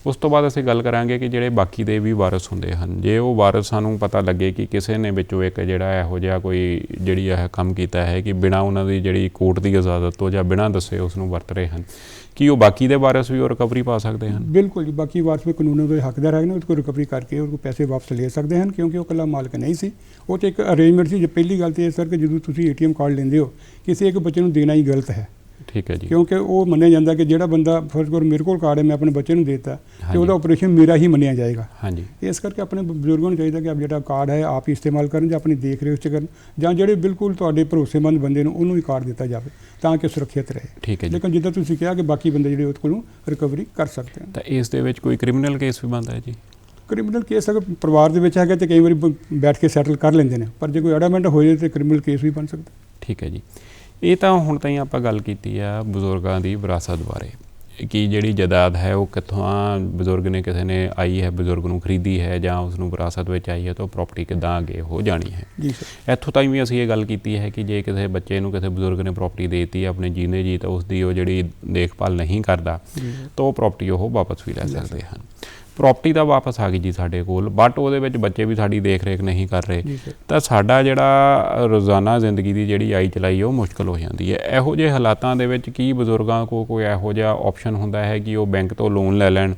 ਉਸ ਤੋਂ ਬਾਅਦ ਅਸੀਂ ਗੱਲ ਕਰਾਂਗੇ ਕਿ ਜਿਹੜੇ ਬਾਕੀ ਦੇ ਵੀ ਵਾਰਸ ਹੁੰਦੇ ਹਨ, ਜੇ ਉਹ ਵਾਰਸ ਸਾਨੂੰ ਪਤਾ ਲੱਗੇ ਕਿ ਕਿਸੇ ਨੇ ਵਿੱਚੋਂ ਇੱਕ ਜਿਹੜਾ ਇਹੋ ਜਿਹਾ ਕੋਈ ਜਿਹੜੀ ਇਹ ਕੰਮ ਕੀਤਾ ਹੈ ਕਿ ਬਿਨਾਂ ਉਹਨਾਂ ਦੀ ਜਿਹੜੀ ਕੋਰਟ ਦੀ ਇਜਾਜ਼ਤ ਤੋਂ ਜਾਂ ਬਿਨਾਂ ਦੱਸੇ ਉਸ ਨੂੰ ਵਰਤ ਰਹੇ ਹਨ, ਕਿ ਉਹ ਬਾਕੀ ਦੇ ਵਾਰਸ ਵੀ ਉਹ ਰਿਕਵਰੀ ਪਾ ਸਕਦੇ ਹਨ? ਬਿਲਕੁਲ ਜੀ, ਬਾਕੀ ਵਾਰਸ ਵੀ ਕਾਨੂੰਨ ਦੇ ਹੱਕਦਾਰ ਹੈਗੇ ਨੇ, ਉਹਦੇ ਕੋਲ ਰਿਕਵਰੀ ਕਰਕੇ ਉਹ ਪੈਸੇ ਵਾਪਸ ਲੈ ਸਕਦੇ ਹਨ, ਕਿਉਂਕਿ ਉਹ ਇਕੱਲਾ ਮਾਲਕ ਨਹੀਂ ਸੀ। ਉਹ ਤੇ ਇੱਕ ਅਰੇਂਜਮੈਂਟ ਸੀ, ਜੇ ਪਹਿਲੀ ਗੱਲ ਤੇ ਇਹ ਸਰ ਕਿ ਜਦੋਂ ਤੁਸੀਂ ਏਟੀਐਮ ਕਾਰਡ ਲੈਂਦੇ ਹੋ, ਕਿਸੇ ਇੱਕ ਬੱਚੇ ਨੂੰ ਦੇਣਾ ਹੀ ਗਲਤ ਹੈ। ਠੀਕ ਹੈ ਜੀ। ਕਿਉਂਕਿ ਉਹ ਮੰਨਿਆ ਜਾਂਦਾ ਕਿ ਜਿਹੜਾ ਬੰਦਾ ਫਰਜ਼ ਕਰੋ ਮੇਰੇ ਕੋਲ ਕਾਰਡ ਹੈ ਮੈਂ ਆਪਣੇ ਬੱਚੇ ਨੂੰ ਦੇਤਾ ਤੇ। ਉਹਦਾ ਆਪਰੇਸ਼ਨ ਮੇਰਾ ਹੀ ਮੰਨਿਆ ਜਾਏਗਾ। ਹਾਂਜੀ। ਇਸ ਕਰਕੇ ਆਪਣੇ ਬਜ਼ੁਰਗਾਂ ਨੂੰ ਚਾਹੀਦਾ ਕਿ ਆਪ ਜਿਹੜਾ ਕਾਰਡ ਹੈ ਆਪ ਹੀ ਇਸਤੇਮਾਲ ਕਰਨ ਜਾਂ ਆਪਣੀ ਦੇਖ ਰੇਖ ਚ ਕਰਨ ਜਾਂ ਜਿਹੜੇ ਬਿਲਕੁਲ ਤੁਹਾਡੇ ਭਰੋਸੇਮੰਦ ਬੰਦੇ ਨੂੰ ਉਹਨੂੰ ਹੀ ਕਾਰਡ ਦਿੱਤਾ ਜਾਵੇ ਤਾਂ ਕਿ ਸੁਰੱਖਿਅਤ ਰਹੇ। ਠੀਕ ਹੈ ਜੀ। ਲੇਕਿਨ ਜਿੱਦਾਂ ਤੁਸੀਂ ਕਿਹਾ ਕਿ ਬਾਕੀ ਬੰਦੇ ਜਿਹੜੇ ਉਹਦੇ ਕੋਲੋਂ ਰਿਕਵਰੀ ਕਰ ਸਕਦੇ ਹਨ। ਤਾਂ ਇਸ ਦੇ ਵਿੱਚ ਕੋਈ ਕ੍ਰਿਮੀਨਲ ਕੇਸ ਵੀ ਬਣਦਾ ਹੈ ਜੀ? ਕ੍ਰਿਮੀਨਲ ਕੇਸ ਅਗਰ ਪਰਿਵਾਰ ਦੇ ਵਿੱਚ ਹੈਗਾ ਤੇ ਕਈ ਵਾਰੀ ਬੈਠ ਕੇ ਸੈਟਲ ਕਰ ਲੈਂਦੇ ਨੇ ਪਰ ਜੇ ਕੋਈ ਐਡਾਮੈਂਟ ਹੋ ਜਾਏ ਤੇ ਕ੍ਰਿਮੀਨਲ ਕੇਸ ਵੀ ਬਣ ਸਕਦਾ। ਠੀਕ ਹੈ ਜੀ। ਇਹ ਤਾਂ ਹੁਣ ਤਾਈਂ ਆਪਾਂ ਗੱਲ ਕੀਤੀ ਆ ਬਜ਼ੁਰਗਾਂ ਦੀ ਵਿਰਾਸਤ ਬਾਰੇ ਕਿ ਜਿਹੜੀ ਜਾਇਦਾਦ ਹੈ ਉਹ ਕਿੱਥੋਂ ਆ ਬਜ਼ੁਰਗ ਨੇ ਕਿਸੇ ਨੇ ਆਈ ਹੈ ਬਜ਼ੁਰਗ ਨੂੰ ਖਰੀਦੀ ਹੈ ਜਾਂ ਉਸ ਨੂੰ ਵਿਰਾਸਤ ਵਿੱਚ ਆਈ ਹੈ ਤਾਂ ਉਹ ਪ੍ਰਾਪਰਟੀ ਕਿੱਦਾਂ ਅੱਗੇ ਹੋ ਜਾਣੀ ਹੈ। ਜੀ ਸਰ। ਇੱਥੋਂ ਤਾਈਂ ਵੀ ਅਸੀਂ ਇਹ ਗੱਲ ਕੀਤੀ ਹੈ ਕਿ ਜੇ ਕਿਸੇ ਬੱਚੇ ਨੂੰ ਕਿਸੇ ਬਜ਼ੁਰਗ ਨੇ ਪ੍ਰਾਪਰਟੀ ਦੇਤੀ ਆਪਣੇ ਜੀਂਦੇ ਜੀ ਤਾਂ ਉਸ ਦੀ ਉਹ ਜਿਹੜੀ ਦੇਖਭਾਲ ਨਹੀਂ ਕਰਦਾ ਤਾਂ ਉਹ ਪ੍ਰਾਪਰਟੀ ਉਹ ਵਾਪਸ ਵੀ ਲੈ ਸਕਦੇ। ਹਨ। ਪ੍ਰਾਪਰਟੀ ਤਾਂ ਵਾਪਸ ਆ ਗਈ ਜੀ ਸਾਡੇ ਕੋਲ ਬਟ ਉਹਦੇ ਵਿੱਚ ਬੱਚੇ ਵੀ ਸਾਡੀ ਦੇਖ ਰੇਖ ਨਹੀਂ ਕਰ ਰਹੇ। ਤਾਂ ਸਾਡਾ ਜਿਹੜਾ ਰੋਜ਼ਾਨਾ ਜ਼ਿੰਦਗੀ ਦੀ ਜਿਹੜੀ ਆਈ ਚਲਾਈ ਉਹ ਮੁਸ਼ਕਲ ਹੋ ਜਾਂਦੀ ਹੈ। ਇਹੋ ਜਿਹੇ ਹਾਲਾਤਾਂ ਦੇ ਵਿੱਚ ਕੀ ਬਜ਼ੁਰਗਾਂ ਕੋ ਕੋਈ ਇਹੋ ਜਿਹਾ ਆਪਸ਼ਨ ਹੁੰਦਾ ਹੈ ਕਿ ਉਹ ਬੈਂਕ ਤੋਂ ਲੋਨ ਲੈ ਲੈਣ?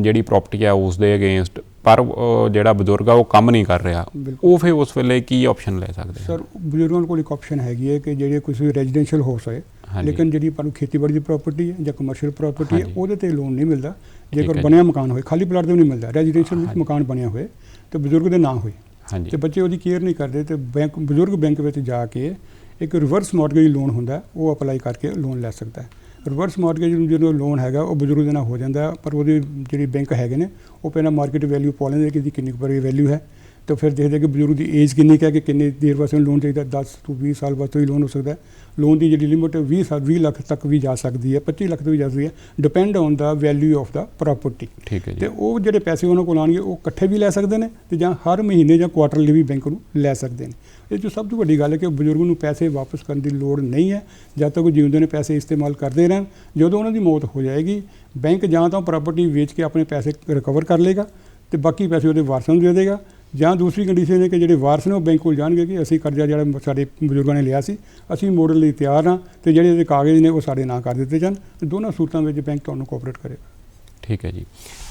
ਜਿਹੜੀ ਪ੍ਰਾਪਰਟੀ ਆ ਉਸ ਦੇ ਅਗੇਂਸਟ ਪਰ ਜਿਹੜਾ ਬਜ਼ੁਰਗ ਆ ਉਹ ਕੰਮ ਨਹੀਂ ਕਰ ਰਿਹਾ। ਉਹ ਫਿਰ ਉਸ ਵੇਲੇ ਕੀ ਆਪਸ਼ਨ ਲੈ ਸਕਦੇ ਸਰ ਬਜ਼ੁਰਗਾਂ ਕੋਲ ਇੱਕ ਆਪਸ਼ਨ ਹੈਗੀ ਹੈ ਕਿ ਜਿਹੜੇ ਕਿਸੇ ਰੈਜ਼ੀਡੈਂਸ਼ੀਅਲ ਹਾਊਸ ਹੈ। ਲੇਕਿਨ ਜਿਹੜੀ ਨੂੰ ਖੇਤੀਬਾੜੀ ਦੀ ਪ੍ਰਾਪਰਟੀ ਹੈ ਜਾਂ ਕਮਰਸ਼ੀਅਲ ਪ੍ਰਾਪਰਟੀ ਹੈ। ਉਹਦੇ ਤੇ ਲੋਨ ਨਹੀਂ ਮਿਲਦਾ। ਜੇਕਰ। ਬਣਿਆ ਮਕਾਨ ਹੋਏ ਖਾਲੀ ਪਲਾਟ ਤੇ ਵੀ ਨਹੀਂ ਮਿਲਦਾ ਰੈਜ਼ੀਡੈਂਸ਼ੀਅਲ ਵਿੱਚ। ਮਕਾਨ ਬਣਿਆ ਹੋਏ ਤੇ ਬਜ਼ੁਰਗ ਦੇ ਨਾਂ ਹੋਏ ਹਾਂਜੀ ਤੇ ਬੱਚੇ ਉਹਦੀ ਕੇਅਰ ਨਹੀਂ ਕਰਦੇ ਤੇ ਬੈਂਕ ਬਜ਼ੁਰਗ ਬੈਂਕ ਵਿੱਚ ਜਾ ਕੇ ਇੱਕ ਰਿਵਰਸ ਮਾਰਗੇਜ ਲੋਨ ਹੁੰਦਾ ਉਹ ਅਪਲਾਈ ਕਰਕੇ ਲੋਨ ਲੈ ਸਕਦਾ ਹੈ ਰਿਵਰਸ ਮਾਰਗੇਜ ਨੂੰ ਜਦੋਂ ਲੋਨ ਹੈਗਾ ਉਹ ਬਜ਼ੁਰਗ ਦੇ ਨਾਲ ਹੋ ਜਾਂਦਾ ਪਰ ਉਹਦੀ ਜਿਹੜੀ ਬੈਂਕ ਹੈਗੇ ਨੇ ਉਹ ਪਹਿਲਾਂ ਮਾਰਕੀਟ ਵੈਲਿਊ ਪਾ ਲੈਂਦੇ ਕਿ ਇਹਦੀ ਕਿੰਨੀ ਕੁ ਵੈਲਿਊ ਹੈ ਤਾਂ ਫਿਰ ਦੇਖਦੇ ਕਿ ਬਜ਼ੁਰਗ ਦੀ ਏਜ ਕਿੰਨੀ ਹੈ ਕਿ ਕਿੰਨੇ ਦੇਰ ਵਾਸਤੇ ਲੋਨ ਚਾਹੀਦਾ 10 ਤੋਂ 20 ਸਾਲ ਵਾਸਤੇ ਹੀ ਲੋਨ ਹੋ ਸਕਦਾ ਹੈ। ਲੋਨ ਦੀ ਜਿਹੜੀ ਲਿਮਿਟ 20 ਸਾਲ 20 ਲੱਖ ਤੱਕ ਵੀ ਜਾ ਸਕਦੀ ਹੈ 25 ਲੱਖ ਤੱਕ ਵੀ ਜਾ ਸਕਦੀ ਹੈ depend on the value of the property ਠੀਕ ਹੈ ਤੇ ਜੀ ਉਹ ਜਿਹੜੇ ਪੈਸੇ ਉਹਨਾਂ ਕੋਲ ਆਉਣਗੇ ਉਹ ਇਕੱਠੇ ਵੀ ਲੈ ਸਕਦੇ ਨੇ ਤੇ ਜਾਂ ਹਰ ਮਹੀਨੇ ਜਾਂ ਕੁਆਟਰਲੀ ਵੀ ਬੈਂਕ ਨੂੰ ਲੈ ਸਕਦੇ ਨੇ। ਇਹ ਜੋ ਸਭ ਤੋਂ ਵੱਡੀ ਗੱਲ ਹੈ ਕਿ ਬਜ਼ੁਰਗ ਨੂੰ ਪੈਸੇ ਵਾਪਸ ਕਰਨ ਦੀ ਲੋੜ ਨਹੀਂ ਹੈ। ਜਦ ਤੱਕ ਉਹ ਜਿਉਂਦੇ ਨੇ ਪੈਸੇ ਇਸਤੇਮਾਲ ਕਰਦੇ ਰਹਿਣ ਜਦੋਂ ਉਹਨਾਂ ਦੀ ਮੌਤ ਹੋ ਜਾਏਗੀ ਬੈਂਕ ਜਾਂ ਤਾਂ ਪ੍ਰਾਪਰਟੀ ਵੇਚ ਕੇ ਆਪਣੇ ਪੈਸੇ ਰਿਕਵਰ ਕਰ ਲੇਗਾ ਤੇ ਬਾਕੀ ਪੈਸੇ ਉਹਦੇ ਵਾਰਸਾਂ ਨੂੰ ਦੇ ਦੇਗਾ। ਜਾਂ ਦੂਸਰੀ ਕੰਡੀਸ਼ਨ ਹੈ ਕਿ ਜਿਹੜੇ ਵਾਰਸ ਨੇ ਉਹ ਬੈਂਕ ਕੋਲ ਜਾਣਗੇ ਕਿ ਅਸੀਂ ਕਰਜ਼ਾ ਜਿਹੜਾ ਸਾਡੇ ਬਜ਼ੁਰਗਾਂ ਨੇ ਲਿਆ ਸੀ, ਅਸੀਂ ਮੋੜਨ ਲਈ ਤਿਆਰ ਹਾਂ ਤੇ ਜਿਹੜੇ ਇਹਦੇ ਕਾਗਜ਼ ਨੇ ਉਹ ਸਾਡੇ ਨਾਂ ਕਰ ਦਿੱਤੇ ਜਾਣ। ਤੇ ਦੋਨਾਂ ਸੂਰਤਾਂ ਵਿੱਚ ਬੈਂਕ ਤੁਹਾਨੂੰ ਕੋਆਪਰੇਟ ਕਰੇਗਾ ਠੀਕ ਹੈ ਜੀ।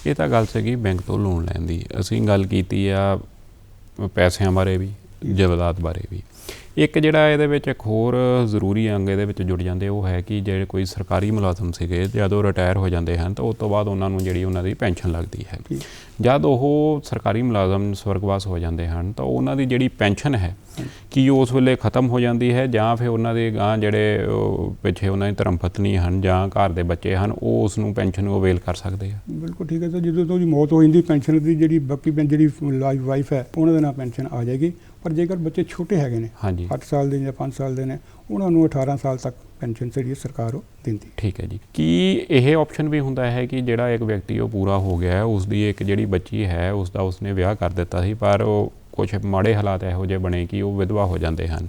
ਇਹ ਤਾਂ ਗੱਲ ਸੀਗੀ ਬੈਂਕ ਤੋਂ ਲੋਨ ਲੈਣ ਦੀ। ਅਸੀਂ ਗੱਲ ਕੀਤੀ ਆ ਪੈਸਿਆਂ ਬਾਰੇ ਵੀ। ਜਾਇਦਾਦ ਬਾਰੇ ਵੀ। ਇੱਕ ਜਿਹੜਾ ਇਹਦੇ ਵਿੱਚ ਇੱਕ ਹੋਰ ਜ਼ਰੂਰੀ ਅੰਗ ਇਹਦੇ ਵਿੱਚ ਜੁੜ ਜਾਂਦੇ ਉਹ ਹੈ ਕਿ ਜਿਹੜੇ ਕੋਈ ਸਰਕਾਰੀ ਮੁਲਾਜ਼ਮ ਸੀਗੇ ਜਦੋਂ ਰਿਟਾਇਰ ਹੋ ਜਾਂਦੇ ਹਨ ਤਾਂ ਉਸ ਤੋਂ ਬਾਅਦ ਉਹਨਾਂ ਨੂੰ ਜਿਹੜੀ ਉਹਨਾਂ ਦੀ ਪੈਨਸ਼ਨ ਲੱਗਦੀ ਹੈ। ਜਦ ਉਹ ਸਰਕਾਰੀ ਮੁਲਾਜ਼ਮ ਸਵਰਗਵਾਸ ਹੋ ਜਾਂਦੇ ਹਨ ਤਾਂ ਉਹਨਾਂ ਦੀ ਜਿਹੜੀ ਪੈਨਸ਼ਨ ਹੈ ਕੀ ਉਹ ਉਸ ਵੇਲੇ ਖਤਮ ਹੋ ਜਾਂਦੀ ਹੈ ਜਾਂ ਫਿਰ ਉਹਨਾਂ ਦੇ ਗਾਂ ਜਿਹੜੇ ਪਿੱਛੇ ਉਹਨਾਂ ਦੀ ਧਰਮ ਪਤਨੀ ਹਨ ਜਾਂ ਘਰ ਦੇ ਬੱਚੇ ਹਨ ਉਹ ਉਸ ਨੂੰ ਪੈਨਸ਼ਨ ਨੂੰ ਅਵੇਲ ਕਰ ਸਕਦੇ ਆ? ਬਿਲਕੁਲ ਠੀਕ ਹੈ ਸਰ ਜਦੋਂ ਤੋਂ ਉਹਦੀ ਮੌਤ ਹੋ ਜਾਂਦੀ ਪੈਨਸ਼ਨ ਦੀ ਜਿਹੜੀ ਬਾਕੀ ਜਿਹੜੀ ਲਾਈਫ ਵਾਈਫ ਹੈ ਉਹਨਾਂ ਦੇ ਨਾਲ ਪੈਨਸ਼ਨ ਆ ਜਾਏਗੀ। ਪਰ ਜੇਕਰ ਬੱਚੇ ਛੋਟੇ ਹੈਗੇ ਨੇ ਹਾਂਜੀ। 8 ਸਾਲ ਦੇ ਜਾਂ 5 ਸਾਲ ਦੇ ਨੇ ਉਹਨਾਂ ਨੂੰ 18 ਸਾਲ ਤੱਕ ਪੈਨਸ਼ਨ ਜਿਹੜੀ ਸਰਕਾਰ ਉਹ ਦਿੰਦੀ। ਠੀਕ ਹੈ ਜੀ। ਕੀ ਇਹ ਆਪਸ਼ਨ ਵੀ ਹੁੰਦਾ ਹੈ ਕਿ ਜਿਹੜਾ ਇੱਕ ਵਿਅਕਤੀ ਉਹ ਪੂਰਾ ਹੋ ਗਿਆ ਹੈ ਉਸ ਦੀ ਇੱਕ ਜਿਹੜੀ ਬੱਚੀ ਹੈ ਉਸ ਦਾ ਉਸਨੇ ਵਿਆਹ ਕਰ ਦਿੱਤਾ ਸੀ ਪਰ ਉਹ ਕੁਝ ਮਾੜੇ ਹਾਲਾਤ ਇਹੋ ਜਿਹੇ ਬਣੇ ਕਿ ਉਹ ਵਿਧਵਾ ਹੋ ਜਾਂਦੇ ਹਨ।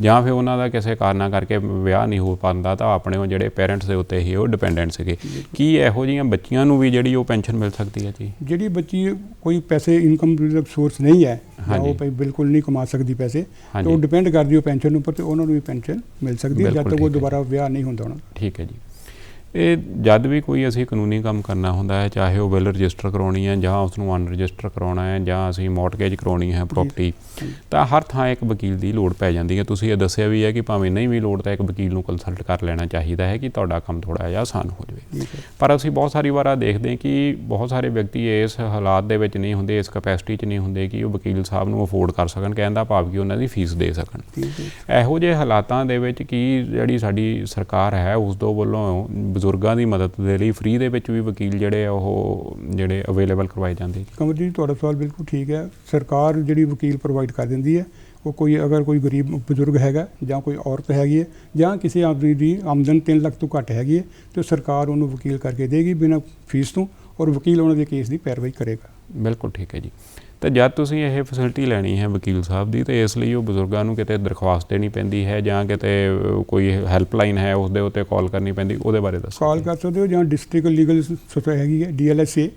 ਜਾਂ ਫਿਰ ਉਹਨਾਂ ਦਾ ਕਿਸੇ ਕਾਰਨਾਂ ਕਰਕੇ ਵਿਆਹ ਨਹੀਂ ਹੋ ਪਾਉਂਦਾ ਤਾਂ ਆਪਣੇ ਉਹ ਜਿਹੜੇ ਪੇਰੈਂਟਸ ਦੇ ਉੱਤੇ ਹੀ ਉਹ ਡਿਪੈਂਡੈਂਟ ਸੀਗੇ। ਕੀ ਇਹੋ ਜਿਹੀਆਂ ਬੱਚੀਆਂ ਨੂੰ ਵੀ ਜਿਹੜੀ ਉਹ ਪੈਨਸ਼ਨ ਮਿਲ ਸਕਦੀ ਹੈ ਜੀ? ਜਿਹੜੀ ਬੱਚੀ ਕੋਈ ਪੈਸੇ ਇਨਕਮ ਦਾ ਸੋਰਸ ਨਹੀਂ ਹੈ। ਉਹ ਭਾਈ ਬਿਲਕੁਲ ਨਹੀਂ ਕਮਾ ਸਕਦੀ ਪੈਸੇ ਤਾਂ ਉਹ ਡਿਪੈਂਡ ਕਰਦੀ ਉਹ ਪੈਨਸ਼ਨ ਉੱਪਰ ਤੇ ਉਹਨਾਂ ਨੂੰ ਵੀ ਪੈਨਸ਼ਨ ਮਿਲ ਸਕਦੀ ਹੈ ਜਦ ਤੱਕ ਉਹ। ਦੁਬਾਰਾ ਵਿਆਹ ਨਹੀਂ ਹੁੰਦਾ ਉਹਨਾਂ ਠੀਕ ਹੈ ਜੀ। ਇਹ ਜਦ ਵੀ ਕੋਈ ਅਸੀਂ ਕਾਨੂੰਨੀ ਕੰਮ ਕਰਨਾ ਹੁੰਦਾ ਹੈ ਚਾਹੇ ਉਹ ਵਿਲ ਰਜਿਸਟਰ ਕਰਾਉਣੀ ਹੈ ਜਾਂ ਉਸ ਨੂੰ ਅਨਰਜਿਸਟਰ ਕਰਾਉਣਾ ਹੈ ਜਾਂ ਅਸੀਂ ਮੌਰਟਗੇਜ ਕਰਾਉਣੀ ਹੈ ਪ੍ਰਾਪਰਟੀ। ਤਾਂ ਹਰ ਥਾਂ ਇੱਕ ਵਕੀਲ ਦੀ ਲੋੜ ਪੈ ਜਾਂਦੀ ਹੈ। ਤੁਸੀਂ ਇਹ ਦੱਸਿਆ ਵੀ ਹੈ ਕਿ ਭਾਵੇਂ ਨਹੀਂ ਵੀ ਲੋੜ ਤਾਂ ਇੱਕ ਵਕੀਲ ਨੂੰ ਕੰਸਲਟ ਕਰ ਲੈਣਾ ਚਾਹੀਦਾ ਹੈ ਕਿ ਤੁਹਾਡਾ ਕੰਮ ਥੋੜਾ ਜਿਹਾ ਆਸਾਨ ਹੋ ਜਾਵੇ। ਪਰ ਅਸੀਂ ਬਹੁਤ ਸਾਰੀ ਵਾਰ ਆਹ ਦੇਖਦੇ ਹਾਂ ਕਿ ਬਹੁਤ ਸਾਰੇ ਵਿਅਕਤੀ ਇਸ ਹਾਲਾਤ ਦੇ ਵਿੱਚ ਨਹੀਂ ਹੁੰਦੇ ਇਸ ਕਪੈਸਿਟੀ 'ਚ ਨਹੀਂ ਹੁੰਦੇ ਕਿ ਉਹ ਵਕੀਲ ਸਾਹਿਬ ਨੂੰ ਅਫੋਰਡ ਕਰ ਸਕਣ ਕਹਿੰਦਾ ਭਾਵ ਕਿ ਉਹਨਾਂ ਦੀ ਫੀਸ ਦੇ ਸਕਣ। ਇਹੋ ਜਿਹੇ ਹਾਲਾਤਾਂ ਦੇ ਵਿੱਚ ਕੀ ਜਿਹੜੀ ਸਾਡੀ ਸਰਕਾਰ ਹੈ ਉਸ ਤੋਂ ਵੱਲੋਂ ਬਜ਼ੁਰਗਾਂ ਦੀ ਮਦਦ ਦੇ ਲਈ ਫ੍ਰੀ ਦੇ ਵਿੱਚ ਵੀ ਵਕੀਲ ਜਿਹੜੇ ਆ ਉਹ ਜਿਹੜੇ ਅਵੇਲੇਬਲ ਕਰਵਾਏ ਜਾਂਦੇ ਕਮਰ ਜੀ ਤੁਹਾਡਾ ਸਵਾਲ ਬਿਲਕੁਲ ਠੀਕ ਹੈ। ਸਰਕਾਰ ਜਿਹੜੀ ਵਕੀਲ ਪ੍ਰੋਵਾਈਡ ਕਰ ਦਿੰਦੀ ਹੈ ਉਹ ਕੋਈ ਅਗਰ ਕੋਈ ਗਰੀਬ ਬਜ਼ੁਰਗ ਹੈਗਾ ਜਾਂ ਕੋਈ ਔਰਤ ਹੈਗੀ ਹੈ ਜਾਂ ਕਿਸੇ ਆਦਮੀ ਦੀ ਆਮਦਨ 3 ਲੱਖ ਤੋਂ ਘੱਟ ਹੈਗੀ ਹੈ ਤੇ ਸਰਕਾਰ ਉਹਨੂੰ ਵਕੀਲ ਕਰਕੇ ਦੇਗੀ ਬਿਨਾਂ ਫੀਸ ਤੋਂ ਔਰ ਵਕੀਲ ਉਹਨਾਂ ਦੇ ਕੇਸ ਦੀ ਪੈਰਵਾਈ ਕਰੇਗਾ। ਬਿਲਕੁਲ ਠੀਕ ਹੈ ਜੀ। ਤੇ ਜਦ ਤੁਸੀਂ ਇਹ ਫੈਸਿਲਿਟੀ ਲੈਣੀ ਹੈ ਵਕੀਲ ਸਾਹਿਬ ਦੀ ਤੇ ਇਸ ਲਈ ਉਹ ਬਜ਼ੁਰਗਾਂ ਨੂੰ ਕਿਤੇ ਦਰਖਾਸਤ ਦੇਣੀ ਪੈਂਦੀ ਹੈ ਜਾਂ ਕਿਤੇ ਕੋਈ ਹੈਲਪਲਾਈਨ ਹੈ ਉਸ ਦੇ ਉੱਤੇ ਕਾਲ ਕਰਨੀ ਪੈਂਦੀ ਉਹਦੇ ਬਾਰੇ ਦੱਸੋ। ਕਾਲ ਕਰ ਸਕਦੇ ਹੋ ਜਾਂ ਡਿਸਟ੍ਰਿਕਟ ਲੀਗਲ ਸੋਸਾਇਟੀ ਹੈਗੀ ਹੈ ਡੀਐਲਐਸਏ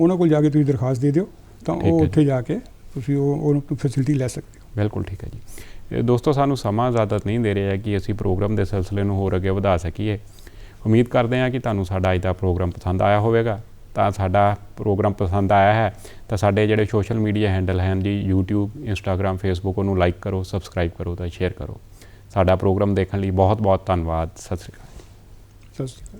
ਉਹਨਾਂ ਕੋਲ ਜਾ ਕੇ ਤੁਸੀਂ ਦਰਖਾਸਤ ਦੇ ਦਿਓ ਤਾਂ ਉਹ ਉੱਥੇ ਜਾ ਕੇ ਤੁਸੀਂ ਉਹ ਉਹਨੂੰ ਫੈਸਿਲਿਟੀ ਲੈ ਸਕਦੇ ਹੋ। ਬਿਲਕੁਲ ਠੀਕ ਹੈ ਜੀ। ਦੋਸਤੋ ਸਾਨੂੰ ਸਮਾਂ ਇਜਾਜ਼ਤ ਨਹੀਂ ਦੇ ਰਿਹਾ ਕਿ ਅਸੀਂ ਪ੍ਰੋਗਰਾਮ ਦੇ ਸਿਲਸਿਲੇ ਨੂੰ ਹੋਰ ਅੱਗੇ ਵਧਾ ਸਕੀਏ। ਉਮੀਦ ਕਰਦੇ ਹਾਂ ਕਿ ਤੁਹਾਨੂੰ ਸਾਡਾ ਅੱਜ ਦਾ ਪ੍ਰੋਗਰਾਮ ਪਸੰਦ ਆਇਆ ਹੋਵੇਗਾ। ਤਾਂ ਸਾਡਾ ਪ੍ਰੋਗਰਾਮ ਪਸੰਦ ਆਇਆ ਹੈ, ਤਾਂ ਸਾਡੇ ਜਿਹੜੇ ਸੋਸ਼ਲ ਮੀਡੀਆ ਹੈਂਡਲ ਹਨ ਜੀ, YouTube, Instagram, Facebook, ਉਹਨੂੰ ਲਾਈਕ ਕਰੋ ਸਬਸਕ੍ਰਾਈਬ ਕਰੋ ਤਾਂ ਸ਼ੇਅਰ ਕਰੋ। ਸਾਡਾ ਪ੍ਰੋਗਰਾਮ ਦੇਖਣ ਲਈ ਬਹੁਤ ਬਹੁਤ ਧੰਨਵਾਦ। ਸਤਿ ਸ਼੍ਰੀ ਅਕਾਲ ਸਤਿ ਸ਼੍ਰੀ ਅਕਾਲ।